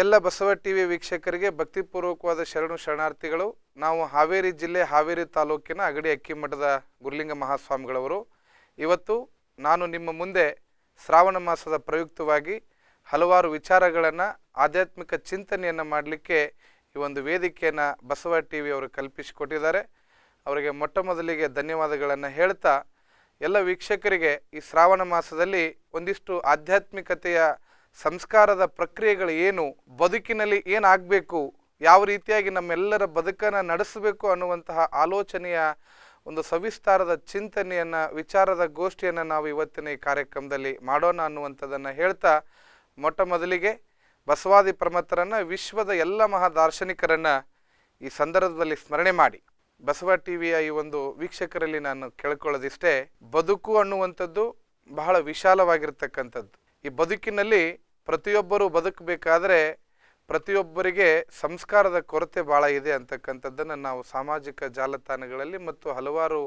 ಎಲ್ಲ ಬಸವ ಟಿವಿ ವೀಕ್ಷಕರಿಗೆ ಭಕ್ತಿಪೂರ್ವಕವಾದ ಶರಣು ಶರಣಾರ್ಥಿಗಳು, ನಾವು ಹಾವೇರಿ ಜಿಲ್ಲೆ ಹಾವೇರಿ ತಾಲೂಕಿನ ಅಗಡಿ ಅಕ್ಕಿಮಠದ ಗುರುಲಿಂಗ ಮಹಾಸ್ವಾಮಿಗಳವರು. ಇವತ್ತು ನಾನು ನಿಮ್ಮ ಮುಂದೆ ಶ್ರಾವಣ ಮಾಸದ ಪ್ರಯುಕ್ತವಾಗಿ ಹಲವಾರು ವಿಚಾರಗಳನ್ನು, ಆಧ್ಯಾತ್ಮಿಕ ಚಿಂತನೆಯನ್ನು ಮಾಡಲಿಕ್ಕೆ ಈ ಒಂದು ವೇದಿಕೆಯನ್ನು ಬಸವ ಟಿ ವಿ ಅವರು ಕಲ್ಪಿಸಿಕೊಟ್ಟಿದ್ದಾರೆ. ಅವರಿಗೆ ಮೊಟ್ಟ ಮೊದಲಿಗೆ ಧನ್ಯವಾದಗಳನ್ನು ಹೇಳ್ತಾ, ಎಲ್ಲ ವೀಕ್ಷಕರಿಗೆ ಈ ಶ್ರಾವಣ ಮಾಸದಲ್ಲಿ ಒಂದಿಷ್ಟು ಆಧ್ಯಾತ್ಮಿಕತೆಯ ಸಂಸ್ಕಾರದ ಪ್ರಕ್ರಿಯೆಗಳು ಏನು, ಬದುಕಿನಲ್ಲಿ ಏನಾಗಬೇಕು, ಯಾವ ರೀತಿಯಾಗಿ ನಮ್ಮೆಲ್ಲರ ಬದುಕನ್ನು ನಡೆಸಬೇಕು ಅನ್ನುವಂತಹ ಆಲೋಚನೆಯ ಒಂದು ಸವಿಸ್ತಾರದ ಚಿಂತನೆಯನ್ನು, ವಿಚಾರದ ಗೋಷ್ಠಿಯನ್ನು ನಾವು ಇವತ್ತಿನ ಈ ಕಾರ್ಯಕ್ರಮದಲ್ಲಿ ಮಾಡೋಣ ಅನ್ನುವಂಥದ್ದನ್ನು ಹೇಳ್ತಾ ಮೊಟ್ಟ ಮೊದಲಿಗೆ ಬಸವಾದಿ ಪ್ರಮತರನ್ನು ವಿಶ್ವದ ಎಲ್ಲ ಮಹಾ ದಾರ್ಶನಿಕರನ್ನು ಈ ಸಂದರ್ಭದಲ್ಲಿ ಸ್ಮರಣೆ ಮಾಡಿ. ಬಸವ ಟಿವಿಯ ಈ ಒಂದು ವೀಕ್ಷಕರಲ್ಲಿ ನಾನು ಕೇಳ್ಕೊಳ್ಳೋದಿಷ್ಟೇ, ಬದುಕು ಅನ್ನುವಂಥದ್ದು ಬಹಳ ವಿಶಾಲವಾಗಿರ್ತಕ್ಕಂಥದ್ದು. ಈ ಬದುಕಿನಲ್ಲಿ ಪ್ರತಿಯೊಬ್ಬರು ಬದುಕಬೇಕಾದ್ರೆ ಪ್ರತಿಯೊಬ್ಬರಿಗೆ ಸಂಸ್ಕಾರದ ಕೊರತೆ ಭಾಳ ಇದೆ ಅಂತಕ್ಕಂಥದ್ದನ್ನು ನಾವು ಸಾಮಾಜಿಕ ಜಾಲತಾಣಗಳಲ್ಲಿ ಮತ್ತು ಹಲವಾರು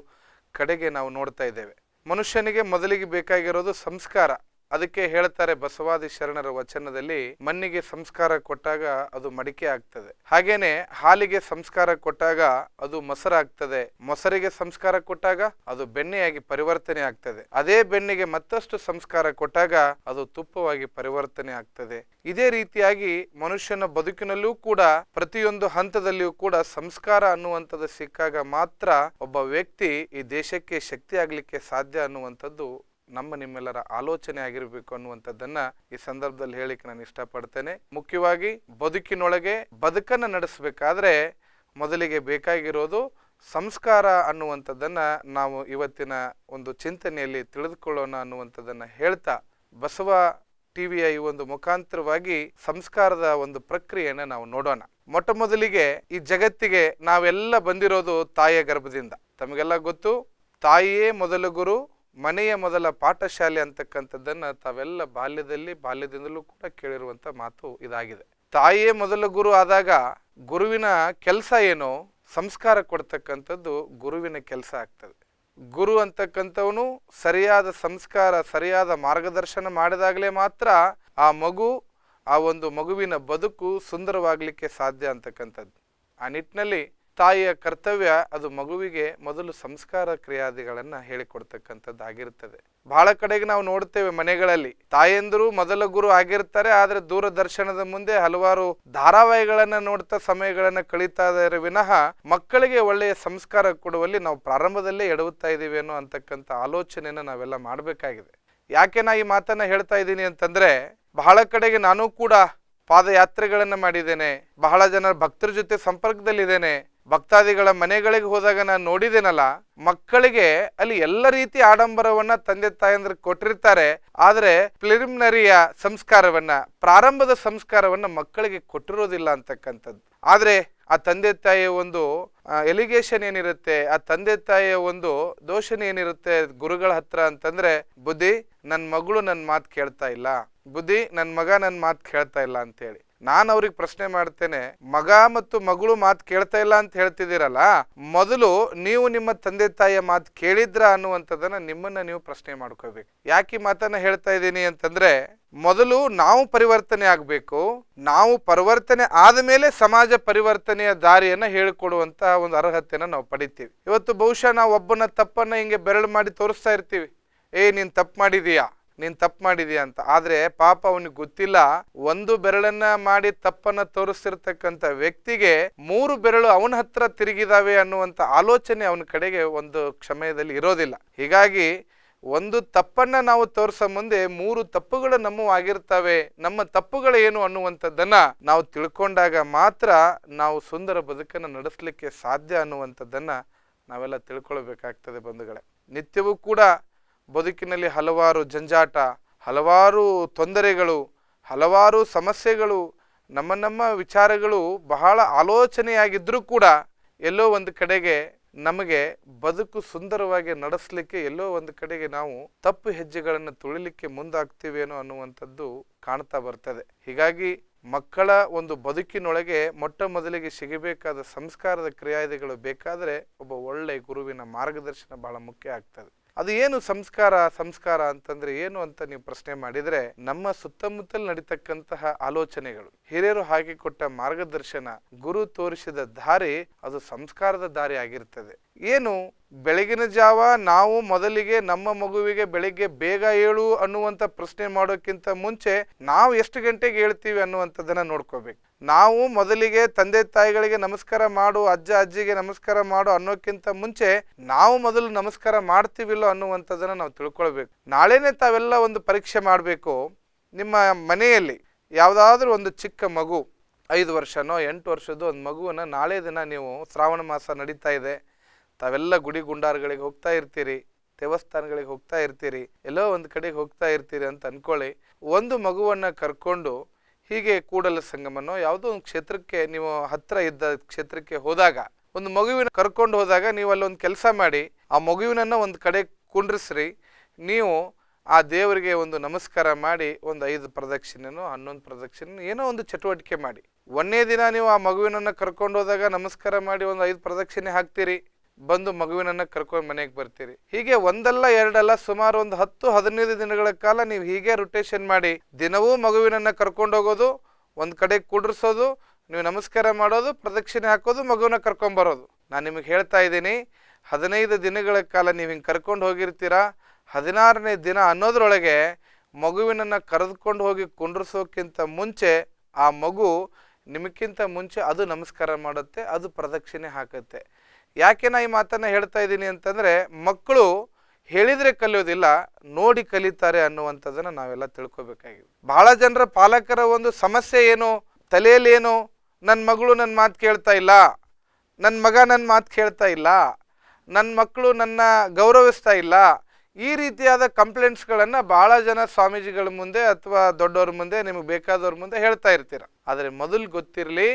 ಕಡೆಗೆ ನಾವು ನೋಡ್ತಾ ಇದ್ದೇವೆ. ಮನುಷ್ಯನಿಗೆ ಮೊದಲಿಗೆ ಬೇಕಾಗಿರೋದು ಸಂಸ್ಕಾರ. ಅದಕ್ಕೆ ಹೇಳ್ತಾರೆ ಬಸವಾದಿ ಶರಣರ ವಚನದಲ್ಲಿ, ಮಣ್ಣಿಗೆ ಸಂಸ್ಕಾರ ಕೊಟ್ಟಾಗ ಅದು ಮಡಿಕೆ ಆಗ್ತದೆ. ಹಾಗೇನೆ ಹಾಲಿಗೆ ಸಂಸ್ಕಾರ ಕೊಟ್ಟಾಗ ಅದು ಮೊಸರಾಗ್ತದೆ ಮೊಸರಿಗೆ ಸಂಸ್ಕಾರ ಕೊಟ್ಟಾಗ ಅದು ಬೆಣ್ಣೆಯಾಗಿ ಪರಿವರ್ತನೆ ಆಗ್ತದೆ. ಅದೇ ಬೆಣ್ಣೆಗೆ ಮತ್ತಷ್ಟು ಸಂಸ್ಕಾರ ಕೊಟ್ಟಾಗ ಅದು ತುಪ್ಪವಾಗಿ ಪರಿವರ್ತನೆ ಆಗ್ತದೆ. ಇದೇ ರೀತಿಯಾಗಿ ಮನುಷ್ಯನ ಬದುಕಿನಲ್ಲೂ ಕೂಡ, ಪ್ರತಿಯೊಂದು ಹಂತದಲ್ಲಿಯೂ ಕೂಡ ಸಂಸ್ಕಾರ ಅನ್ನುವಂಥದ್ದು ಸಿಕ್ಕಾಗ ಮಾತ್ರ ಒಬ್ಬ ವ್ಯಕ್ತಿ ಈ ದೇಶಕ್ಕೆ ಶಕ್ತಿ ಆಗ್ಲಿಕ್ಕೆ ಸಾಧ್ಯ ಅನ್ನುವಂಥದ್ದು ನಮ್ಮ ನಿಮ್ಮೆಲ್ಲರ ಆಲೋಚನೆ ಆಗಿರಬೇಕು ಅನ್ನುವಂಥದ್ದನ್ನ ಈ ಸಂದರ್ಭದಲ್ಲಿ ಹೇಳಿಕ್ಕೆ ನಾನು ಇಷ್ಟಪಡ್ತೇನೆ. ಮುಖ್ಯವಾಗಿ ಬದುಕಿನೊಳಗೆ ಬದುಕನ್ನು ನಡೆಸಬೇಕಾದ್ರೆ ಮೊದಲಿಗೆ ಬೇಕಾಗಿರೋದು ಸಂಸ್ಕಾರ ಅನ್ನುವಂಥದ್ದನ್ನ ನಾವು ಇವತ್ತಿನ ಒಂದು ಚಿಂತನೆಯಲ್ಲಿ ತಿಳಿದುಕೊಳ್ಳೋಣ ಅನ್ನುವಂಥದ್ದನ್ನ ಹೇಳ್ತಾ ಬಸವ ಟಿವಿಯ ಈ ಒಂದು ಮುಖಾಂತರವಾಗಿ ಸಂಸ್ಕಾರದ ಒಂದು ಪ್ರಕ್ರಿಯೆಯನ್ನು ನಾವು ನೋಡೋಣ. ಮೊಟ್ಟ ಮೊದಲಿಗೆ ಈ ಜಗತ್ತಿಗೆ ನಾವೆಲ್ಲ ಬಂದಿರೋದು ತಾಯಿಯ ಗರ್ಭದಿಂದ. ತಮಗೆಲ್ಲ ಗೊತ್ತು? ತಾಯಿಯೇ ಮೊದಲ ಗುರು ಮನೆಯ ಮೊದಲ ಪಾಠಶಾಲೆ ಅಂತಕ್ಕಂಥದ್ದನ್ನು ತಾವೆಲ್ಲ ಬಾಲ್ಯದಲ್ಲಿ, ಬಾಲ್ಯದಿಂದಲೂ ಕೂಡ ಕೇಳಿರುವಂತ ಮಾತು ಇದಾಗಿದೆ. ತಾಯಿಯೇ ಮೊದಲ ಗುರು ಆದಾಗ ಗುರುವಿನ ಕೆಲಸ ಏನು? ಸಂಸ್ಕಾರ ಕೊಡ್ತಕ್ಕಂಥದ್ದು ಗುರುವಿನ ಕೆಲಸ ಆಗ್ತದೆ. ಗುರು ಅಂತಕ್ಕಂಥವನು ಸರಿಯಾದ ಸಂಸ್ಕಾರ, ಸರಿಯಾದ ಮಾರ್ಗದರ್ಶನ ಮಾಡಿದಾಗಲೇ ಮಾತ್ರ ಆ ಮಗು, ಆ ಒಂದು ಮಗುವಿನ ಬದುಕು ಸುಂದರವಾಗಲಿಕ್ಕೆ ಸಾಧ್ಯ ಅಂತಕ್ಕಂಥದ್ದು. ಆ ನಿಟ್ಟಿನಲ್ಲಿ ತಾಯಿಯ ಕರ್ತವ್ಯ ಅದು ಮಗುವಿಗೆ ಮೊದಲು ಸಂಸ್ಕಾರ ಕ್ರಿಯಾದಿಗಳನ್ನು ಹೇಳಿಕೊಡ್ತಕ್ಕಂಥದ್ದು ಆಗಿರ್ತದೆ ಬಹಳ ಕಡೆಗೆ ನಾವು ನೋಡ್ತೇವೆ ಮನೆಗಳಲ್ಲಿ. ತಾಯಂದಿರು ಮೊದಲ ಗುರು ಆಗಿರ್ತಾರೆ, ಆದರೆ ದೂರದರ್ಶನದ ಮುಂದೆ ಹಲವಾರು ಧಾರಾವಾಹಿಗಳನ್ನ ನೋಡ್ತಾ ಸಮಯಗಳನ್ನ ಕಳೀತಾ ಇದ್ದಾರೆ ವಿನಃ ಮಕ್ಕಳಿಗೆ ಒಳ್ಳೆಯ ಸಂಸ್ಕಾರ ಕೊಡುವಲ್ಲಿ ನಾವು ಪ್ರಾರಂಭದಲ್ಲೇ ಎಡವುತ್ತಾ ಇದ್ದೀವಿ ಅನ್ನೋ ಅಂತಕ್ಕಂಥ ಆಲೋಚನೆಯನ್ನು ನಾವೆಲ್ಲ ಮಾಡಬೇಕಾಗಿದೆ. ಯಾಕೆ ನಾ ಈ ಮಾತನ್ನ ಹೇಳ್ತಾ ಇದ್ದೀನಿ ಅಂತಂದ್ರೆ, ಬಹಳ ಕಡೆಗೆ ನಾನು ಕೂಡ ಪಾದಯಾತ್ರೆಗಳನ್ನು ಮಾಡಿದ್ದೇನೆ. ಬಹಳ ಜನರ ಭಕ್ತರ ಜೊತೆ ಸಂಪರ್ಕದಲ್ಲಿದ್ದೇನೆ. ಭಕ್ತಾದಿಗಳ ಮನೆಗಳಿಗೆ ಹೋದಾಗ ನಾನು ನೋಡಿದ್ದೇನಲ್ಲ ಮಕ್ಕಳಿಗೆ ಅಲ್ಲಿ ಎಲ್ಲ ರೀತಿ ಆಡಂಬರವನ್ನ ತಂದೆ ತಾಯಂದ್ರೆ ಕೊಟ್ಟಿರ್ತಾರೆ, ಆದ್ರೆ ಪ್ರಿಲಿಮಿನರಿಯ ಸಂಸ್ಕಾರವನ್ನ, ಪ್ರಾರಂಭದ ಸಂಸ್ಕಾರವನ್ನ ಮಕ್ಕಳಿಗೆ ಕೊಟ್ಟಿರೋದಿಲ್ಲ ಅಂತಕ್ಕಂಥದ್ದು. ಆದ್ರೆ ಆ ತಂದೆ ತಾಯಿಯ ಒಂದು ಎಲಿಗೇಷನ್ ಏನಿರುತ್ತೆ, ಆ ತಂದೆ ತಾಯಿಯ ಒಂದು ದೋಷನ ಏನಿರುತ್ತೆ ಗುರುಗಳ ಹತ್ರ ಅಂತಂದ್ರೆ, ಬುದ್ಧಿ ನನ್ನ ಮಗಳು ನನ್ನ ಮಾತು ಕೇಳ್ತಾ ಇಲ್ಲ. ಬುದ್ಧಿ ನನ್ನ ಮಗ ನನ್ನ ಮಾತು ಕೇಳ್ತಾ ಇಲ್ಲ ಅಂತೇಳಿ. ನಾನು ಅವ್ರಿಗೆ ಪ್ರಶ್ನೆ ಮಾಡ್ತೇನೆ, ಮಗ ಮತ್ತು ಮಗಳು ಮಾತು ಕೇಳ್ತಾ ಇಲ್ಲ ಅಂತ ಹೇಳ್ತಿದ್ದೀರಲ್ಲ, ಮೊದಲು ನೀವು ನಿಮ್ಮ ತಂದೆ ತಾಯಿಯ ಮಾತು ಕೇಳಿದ್ರ ಅನ್ನುವಂಥದ್ದನ್ನ ನಿಮ್ಮನ್ನ ನೀವು ಪ್ರಶ್ನೆ ಮಾಡ್ಕೋಬೇಕು. ಯಾಕೆ ಮಾತನ್ನ ಹೇಳ್ತಾ ಇದ್ದೀನಿ ಅಂತಂದ್ರೆ, ಮೊದಲು ನಾವು ಪರಿವರ್ತನೆ ಆಗಬೇಕು, ನಾವು ಪರಿವರ್ತನೆ ಆದ ಮೇಲೆ ಸಮಾಜ ಪರಿವರ್ತನೆಯ ದಾರಿಯನ್ನ ಹೇಳಿಕೊಡುವಂತ ಒಂದು ಅರ್ಹತೆಯನ್ನ ನಾವು ಪಡಿತೀವಿ. ಇವತ್ತು ಬಹುಶಃ ನಾವು ಒಬ್ಬನ ತಪ್ಪನ್ನ ಹಿಂಗೆ ಬೆರಳು ಮಾಡಿ ತೋರಿಸ್ತಾ ಇರ್ತೀವಿ. ಏ, ನೀನು ತಪ್ಪು ಮಾಡಿದೀಯಾ? ನೀನ್ ತಪ್ಪು ಮಾಡಿದೀಯ ಅಂತ. ಆದ್ರೆ ಪಾಪ ಅವನಿಗೆ ಗೊತ್ತಿಲ್ಲ, ಒಂದು ಬೆರಳನ್ನ ಮಾಡಿ ತಪ್ಪನ್ನ ತೋರಿಸ್ತಿರ್ತಕ್ಕಂಥ ವ್ಯಕ್ತಿಗೆ ಮೂರು ಬೆರಳು ಅವನ ಹತ್ರ ತಿರುಗಿದಾವೆ ಅನ್ನುವಂಥ ಆಲೋಚನೆ ಅವನ ಕಡೆಗೆ ಒಂದು ಕ್ಷಮಯದಲ್ಲಿ ಇರೋದಿಲ್ಲ. ಹೀಗಾಗಿ ಒಂದು ತಪ್ಪನ್ನ ನಾವು ತೋರಿಸೋ ಮುಂದೆ ಮೂರು ತಪ್ಪುಗಳು ನಮ್ಮ ಆಗಿರ್ತವೆ. ನಮ್ಮ ತಪ್ಪುಗಳು ಏನು ಅನ್ನುವಂಥದ್ದನ್ನ ನಾವು ತಿಳ್ಕೊಂಡಾಗ ಮಾತ್ರ ನಾವು ಸುಂದರ ಬದುಕನ್ನು ನಡೆಸಲಿಕ್ಕೆ ಸಾಧ್ಯ ಅನ್ನುವಂಥದ್ದನ್ನ ನಾವೆಲ್ಲ ತಿಳ್ಕೊಳ್ಬೇಕಾಗ್ತದೆ ಬಂಧುಗಳೇ. ನಿತ್ಯವೂ ಕೂಡ ಬದುಕಿನಲ್ಲಿ ಹಲವಾರು ಜಂಜಾಟ, ಹಲವಾರು ತೊಂದರೆಗಳು, ಹಲವಾರು ಸಮಸ್ಯೆಗಳು, ನಮ್ಮ ನಮ್ಮ ವಿಚಾರಗಳು ಬಹಳ ಆಲೋಚನೆಯಾಗಿದ್ದರೂ ಕೂಡ ಎಲ್ಲೋ ಒಂದು ಕಡೆಗೆ ನಮಗೆ ಬದುಕು ಸುಂದರವಾಗಿ ನಡೆಸಲಿಕ್ಕೆ ಎಲ್ಲೋ ಒಂದು ಕಡೆಗೆ ನಾವು ತಪ್ಪು ಹೆಜ್ಜೆಗಳನ್ನು ತುಳಿಲಿಕ್ಕೆ ಮುಂದಾಗ್ತೀವೇನೋ ಅನ್ನುವಂಥದ್ದು ಕಾಣ್ತಾ ಬರ್ತದೆ. ಹೀಗಾಗಿ ಮಕ್ಕಳ ಒಂದು ಬದುಕಿನೊಳಗೆ ಮೊಟ್ಟ ಮೊದಲಿಗೆ ಸಿಗಬೇಕಾದ ಸಂಸ್ಕಾರದ ಕ್ರಿಯಾದಿಗಳು ಬೇಕಾದರೆ ಒಬ್ಬ ಒಳ್ಳೆಯ ಗುರುವಿನ ಮಾರ್ಗದರ್ಶನ ಬಹಳ ಮುಖ್ಯ ಆಗ್ತದೆ. ಅದು ಏನು ಸಂಸ್ಕಾರ ಸಂಸ್ಕಾರ ಅಂತಂದ್ರೆ ಏನು ಅಂತ ನೀವು ಪ್ರಶ್ನೆ ಮಾಡಿದ್ರೆ ನಮ್ಮ ಸುತ್ತಮುತ್ತಲು ನಡೀತಕ್ಕಂತಹ ಆಲೋಚನೆಗಳು, ಹಿರಿಯರು ಹಾಕಿಕೊಟ್ಟ ಮಾರ್ಗದರ್ಶನ, ಗುರು ತೋರಿಸಿದ ದಾರಿ ಅದು ಸಂಸ್ಕಾರದ ದಾರಿ ಆಗಿರ್ತದೆ. ಏನು? ಬೆಳಗಿನ ಜಾವ ನಾವು ಮೊದಲಿಗೆ ನಮ್ಮ ಮಗುವಿಗೆ ಬೆಳಿಗ್ಗೆ ಬೇಗ ಏಳು ಅನ್ನುವಂಥ ಪ್ರಶ್ನೆ ಮಾಡೋಕ್ಕಿಂತ ಮುಂಚೆ ನಾವು ಎಷ್ಟು ಗಂಟೆಗೆ ಹೇಳ್ತೀವಿ ಅನ್ನುವಂಥದ್ದನ್ನ ನೋಡ್ಕೋಬೇಕು. ನಾವು ಮೊದಲಿಗೆ ತಂದೆ ತಾಯಿಗಳಿಗೆ ನಮಸ್ಕಾರ ಮಾಡು, ಅಜ್ಜ ಅಜ್ಜಿಗೆ ನಮಸ್ಕಾರ ಮಾಡು ಅನ್ನೋಕ್ಕಿಂತ ಮುಂಚೆ ನಾವು ಮೊದಲು ನಮಸ್ಕಾರ ಮಾಡ್ತೀವಿಲ್ಲೋ ಅನ್ನುವಂಥದ್ದನ್ನ ನಾವು ತಿಳ್ಕೊಳ್ಬೇಕು. ನಾಳೆನೆ ತಾವೆಲ್ಲ ಒಂದು ಪರೀಕ್ಷೆ ಮಾಡಬೇಕು. ನಿಮ್ಮ ಮನೆಯಲ್ಲಿ ಯಾವುದಾದ್ರೂ ಒಂದು ಚಿಕ್ಕ ಮಗು, ಐದು ವರ್ಷನೋ, ಎಂಟು ವರ್ಷದ್ದು ಒಂದು ಮಗುವನ್ನು ನಾಳೆ ದಿನ ನೀವು ಶ್ರಾವಣ ಮಾಸ ನಡೀತಾ ಇದೆ. ತಾವೆಲ್ಲ ಗುಡಿ ಗುಂಡಾರ್ಗಳಿಗೆ ಹೋಗ್ತಾ ಇರ್ತೀರಿ, ದೇವಸ್ಥಾನಗಳಿಗೆ ಹೋಗ್ತಾ ಇರ್ತೀರಿ, ಎಲ್ಲೋ ಒಂದು ಕಡೆಗೆ ಹೋಗ್ತಾ ಇರ್ತೀರಿ ಅಂತ ಅನ್ಕೊಳ್ಳಿ. ಒಂದು ಮಗುವನ್ನ ಕರ್ಕೊಂಡು ಹೀಗೆ ಕೂಡಲ ಸಂಗಮನೋ ಯಾವುದೋ ಒಂದು ಕ್ಷೇತ್ರಕ್ಕೆ ನೀವು ಹತ್ರ ಇದ್ದ ಕ್ಷೇತ್ರಕ್ಕೆ ಹೋದಾಗ, ಒಂದು ಮಗುವಿನ ಕರ್ಕೊಂಡು ಹೋದಾಗ ನೀವು ಅಲ್ಲೊಂದು ಕೆಲಸ ಮಾಡಿ, ಆ ಮಗುವಿನನ್ನ ಒಂದು ಕಡೆ ಕುಂಡ್ರಿಸ್ರಿ. ನೀವು ಆ ದೇವರಿಗೆ ಒಂದು ನಮಸ್ಕಾರ ಮಾಡಿ, ಒಂದು ಐದು ಪ್ರದಕ್ಷಿಣೆನೋ, ಹನ್ನೊಂದು ಪ್ರದಕ್ಷಿಣೆ ಏನೋ ಒಂದು ಚಟುವಟಿಕೆ ಮಾಡಿ. ಒಂದನೇ ದಿನ ನೀವು ಆ ಮಗುವಿನನ್ನ ಕರ್ಕೊಂಡು ಹೋದಾಗ ನಮಸ್ಕಾರ ಮಾಡಿ, ಒಂದು ಐದು ಪ್ರದಕ್ಷಿಣೆ ಹಾಕ್ತೀರಿ. ಬಂದು ಮಗುವಿನನ್ನ ಕರ್ಕೊಂಡು ಮನೆಗೆ ಬರ್ತೀರಿ. ಹೀಗೆ ಒಂದಲ್ಲ ಎರಡಲ್ಲ ಸುಮಾರು ಒಂದು ಹತ್ತು, ಹದಿನೈದು ದಿನಗಳ ಕಾಲ ನೀವು ಹೀಗೆ ರೊಟೇಷನ್ ಮಾಡಿ ದಿನವೂ ಮಗುವಿನನ್ನ ಕರ್ಕೊಂಡು ಹೋಗೋದು, ಒಂದು ಕಡೆ ಕುಡ್ರಿಸೋದು, ನೀವು ನಮಸ್ಕಾರ ಮಾಡೋದು, ಪ್ರದಕ್ಷಿಣೆ ಹಾಕೋದು, ಮಗುವನ್ನ ಕರ್ಕೊಂಡ್ ಬರೋದು. ನಾನು ನಿಮಗೆ ಹೇಳ್ತಾ ಇದ್ದೀನಿ, ಹದಿನೈದು ದಿನಗಳ ಕಾಲ ನೀವು ಹಿಂಗೆ ಕರ್ಕೊಂಡು ಹೋಗಿರ್ತೀರಾ, ಹದಿನಾರನೇ ದಿನ ಅನ್ನೋದ್ರೊಳಗೆ ಮಗುವಿನನ್ನ ಕರೆದುಕೊಂಡು ಹೋಗಿ ಕುಂಡ್ರಿಸೋಕ್ಕಿಂತ ಮುಂಚೆ ಆ ಮಗು ನಿಮಗಿಂತ ಮುಂಚೆ ಅದು ನಮಸ್ಕಾರ ಮಾಡುತ್ತೆ, ಅದು ಪ್ರದಕ್ಷಿಣೆ ಹಾಕುತ್ತೆ. ಯಾಕೆ ನಾ ಈ ಮಾತನ್ನ ಹೇಳ್ತಾ ಇದ್ದೀನಿ ಅಂತಂದ್ರೆ ಮಕ್ಕಳು ಹೇಳಿದ್ರೆ ಕಲಿಯೋದಿಲ್ಲ, ನೋಡಿ ಕಲಿತಾರೆ ಅನ್ನುವಂಥದ್ದನ್ನ ನಾವೆಲ್ಲ ತಿಳ್ಕೊಬೇಕಾಗಿದೆ. ಬಹಳ ಜನರ ಪಾಲಕರ ಒಂದು ಸಮಸ್ಯೆ ಏನು? ತಲೆಯಲ್ಲಿ ಏನು? ನನ್ನ ಮಗಳು ನನ್ನ ಮಾತು ಕೇಳ್ತಾ ಇಲ್ಲ. ನನ್ನ ಮಗ ನನ್ನ ಮಾತು ಕೇಳ್ತಾ ಇಲ್ಲ. ನನ್ನ ಮಕ್ಕಳು ನನ್ನ ಗೌರವಿಸ್ತಾ ಇಲ್ಲ. ಈ ರೀತಿಯಾದ ಕಂಪ್ಲೇಂಟ್ಸ್ಗಳನ್ನು ಭಾಳ ಜನ ಸ್ವಾಮೀಜಿಗಳ ಮುಂದೆ ಅಥವಾ ದೊಡ್ಡವ್ರ ಮುಂದೆ, ನಿಮಗೆ ಬೇಕಾದವ್ರ ಮುಂದೆ ಹೇಳ್ತಾ ಇರ್ತೀರ. ಆದರೆ ಮೊದಲು ಗೊತ್ತಿರಲಿ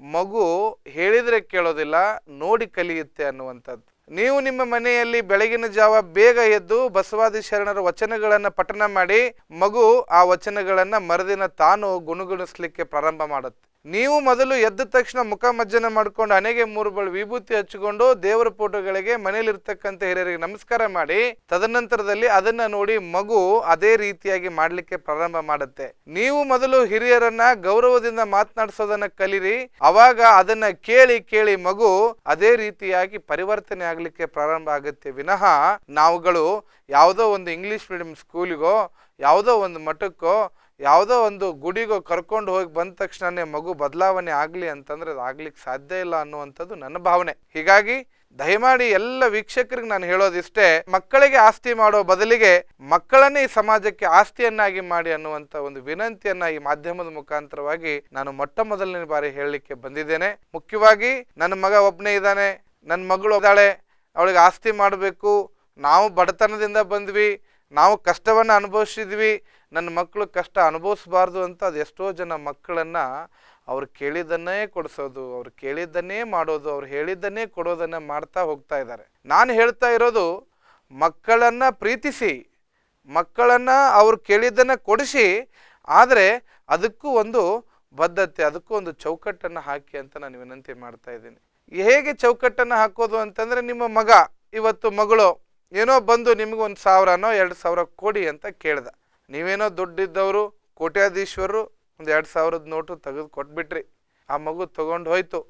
ಮಗು ಹೇಳಿದರೆ ಕೇಳೋದಿಲ್ಲ, ನೋಡಿ ಕಲಿಯುತ್ತೆ ಅನ್ನುವಂಥದ್ದು. ನೀವು ನಿಮ್ಮ ಮನೆಯಲ್ಲಿ ಬೆಳಗಿನ ಜಾವ ಬೇಗ ಎದ್ದು ಬಸವಾದಿ ಶರಣರ ವಚನಗಳನ್ನು ಪಠನ ಮಾಡಿ, ಮಗು ಆ ವಚನಗಳನ್ನು ಮರದಿನ ತಾನು ಗುಣಗುಣಿಸ್ಲಿಕ್ಕೆ ಪ್ರಾರಂಭ ಮಾಡುತ್ತೆ. ನೀವು ಮೊದಲು ಎದ್ದ ತಕ್ಷಣ ಮುಖ ಮಜ್ಜನ ಮಾಡ್ಕೊಂಡು ಹಣೆಗೆ ಮೂರು ಬಳಿ ವಿಭೂತಿ ಹಚ್ಚಿಕೊಂಡು ದೇವರ ಫೋಟೋಗಳಿಗೆ ಮನೇಲಿರ್ತಕ್ಕಂಥ ಹಿರಿಯರಿಗೆ ನಮಸ್ಕಾರ ಮಾಡಿ, ತದನಂತರದಲ್ಲಿ ಅದನ್ನ ನೋಡಿ ಮಗು ಅದೇ ರೀತಿಯಾಗಿ ಮಾಡಲಿಕ್ಕೆ ಪ್ರಾರಂಭ ಮಾಡುತ್ತೆ. ನೀವು ಮೊದಲು ಹಿರಿಯರನ್ನ ಗೌರವದಿಂದ ಮಾತನಾಡಿಸೋದನ್ನ ಕಲಿರಿ, ಅವಾಗ ಅದನ್ನ ಕೇಳಿ ಕೇಳಿ ಮಗು ಅದೇ ರೀತಿಯಾಗಿ ಪರಿವರ್ತನೆ ಆಗ್ಲಿಕ್ಕೆ ಪ್ರಾರಂಭ ಆಗುತ್ತೆ. ವಿನಃ ನಾವುಗಳು ಯಾವುದೋ ಒಂದು ಇಂಗ್ಲಿಷ್ ಮೀಡಿಯಂ ಸ್ಕೂಲಿಗೋ ಯಾವುದೋ ಒಂದು ಮಠಕ್ಕೋ ಯಾವುದೋ ಒಂದು ಗುಡಿಗೋ ಕರ್ಕೊಂಡು ಹೋಗಿ ಬಂದ ತಕ್ಷಣನೇ ಮಗು ಬದಲಾವಣೆ ಆಗಲಿ ಅಂತಂದ್ರೆ ಅದು ಆಗ್ಲಿಕ್ಕೆ ಸಾಧ್ಯ ಇಲ್ಲ ಅನ್ನುವಂಥದ್ದು ನನ್ನ ಭಾವನೆ. ಹೀಗಾಗಿ ದಯಮಾಡಿ ಎಲ್ಲ ವೀಕ್ಷಕರಿಗೆ ನಾನು ಹೇಳೋದಿಷ್ಟೇ, ಮಕ್ಕಳಿಗೆ ಆಸ್ತಿ ಮಾಡೋ ಬದಲಿಗೆ ಮಕ್ಕಳನ್ನೇ ಈ ಸಮಾಜಕ್ಕೆ ಆಸ್ತಿಯನ್ನಾಗಿ ಮಾಡಿ ಅನ್ನುವಂಥ ಒಂದು ವಿನಂತಿಯನ್ನ ಈ ಮಾಧ್ಯಮದ ಮುಖಾಂತರವಾಗಿ ನಾನು ಮೊಟ್ಟ ಮೊದಲನೇ ಬಾರಿ ಹೇಳಲಿಕ್ಕೆ ಬಂದಿದ್ದೇನೆ. ಮುಖ್ಯವಾಗಿ ನನ್ನ ಮಗ ಒಬ್ಬನೇ ಇದ್ದಾನೆ, ನನ್ನ ಮಗಳು ಇದ್ದಾಳೆ, ಅವಳಿಗೆ ಆಸ್ತಿ ಮಾಡಬೇಕು, ನಾವು ಬಡತನದಿಂದ ಬಂದ್ವಿ, ನಾವು ಕಷ್ಟವನ್ನು ಅನುಭವಿಸಿದ್ವಿ ನನ್ನ ಮಕ್ಕಳು ಕಷ್ಟ ಅನುಭವಿಸ್ಬಾರ್ದು ಅಂತ ಅದು ಎಷ್ಟೋ ಜನ ಮಕ್ಕಳನ್ನು ಅವ್ರು ಕೇಳಿದ್ದನ್ನೇ ಕೊಡಿಸೋದು, ಅವ್ರು ಕೇಳಿದ್ದನ್ನೇ ಮಾಡೋದು, ಅವ್ರು ಹೇಳಿದ್ದನ್ನೇ ಕೊಡೋದನ್ನು ಮಾಡ್ತಾ ಹೋಗ್ತಾ ಇದ್ದಾರೆ. ನಾನು ಹೇಳ್ತಾ ಇರೋದು, ಮಕ್ಕಳನ್ನು ಪ್ರೀತಿಸಿ, ಮಕ್ಕಳನ್ನು ಅವ್ರು ಕೇಳಿದ್ದನ್ನು ಕೊಡಿಸಿ, ಆದರೆ ಅದಕ್ಕೂ ಒಂದು ಬದ್ಧತೆ, ಅದಕ್ಕೂ ಒಂದು ಚೌಕಟ್ಟನ್ನು ಹಾಕಿ ಅಂತ ನಾನು ವಿನಂತಿ ಮಾಡ್ತಾ ಇದ್ದೀನಿ. ಹೇಗೆ ಚೌಕಟ್ಟನ್ನು ಹಾಕೋದು ಅಂತಂದರೆ ನಿಮ್ಮ ಮಗ, ಇವತ್ತು ಮಗಳು, ಏನೋ ಬಂದು ನಿಮಗೊಂದು ಸಾವಿರನೋ, ಎರಡು ಸಾವಿರ ಕೊಡಿ ಅಂತ ಕೇಳ್ದ. ನೀವೇನೋ ದುಡ್ಡಿದ್ದವರು, ಕೋಟ್ಯಾಧೀಶ್ವರರು ಒಂದು ಎರಡು ಸಾವಿರದ ನೋಟು ತೆಗೆದು ಕೊಟ್ಬಿಟ್ರಿ. ಆ ಮಗು ತಗೊಂಡು ಹೋಯ್ತು.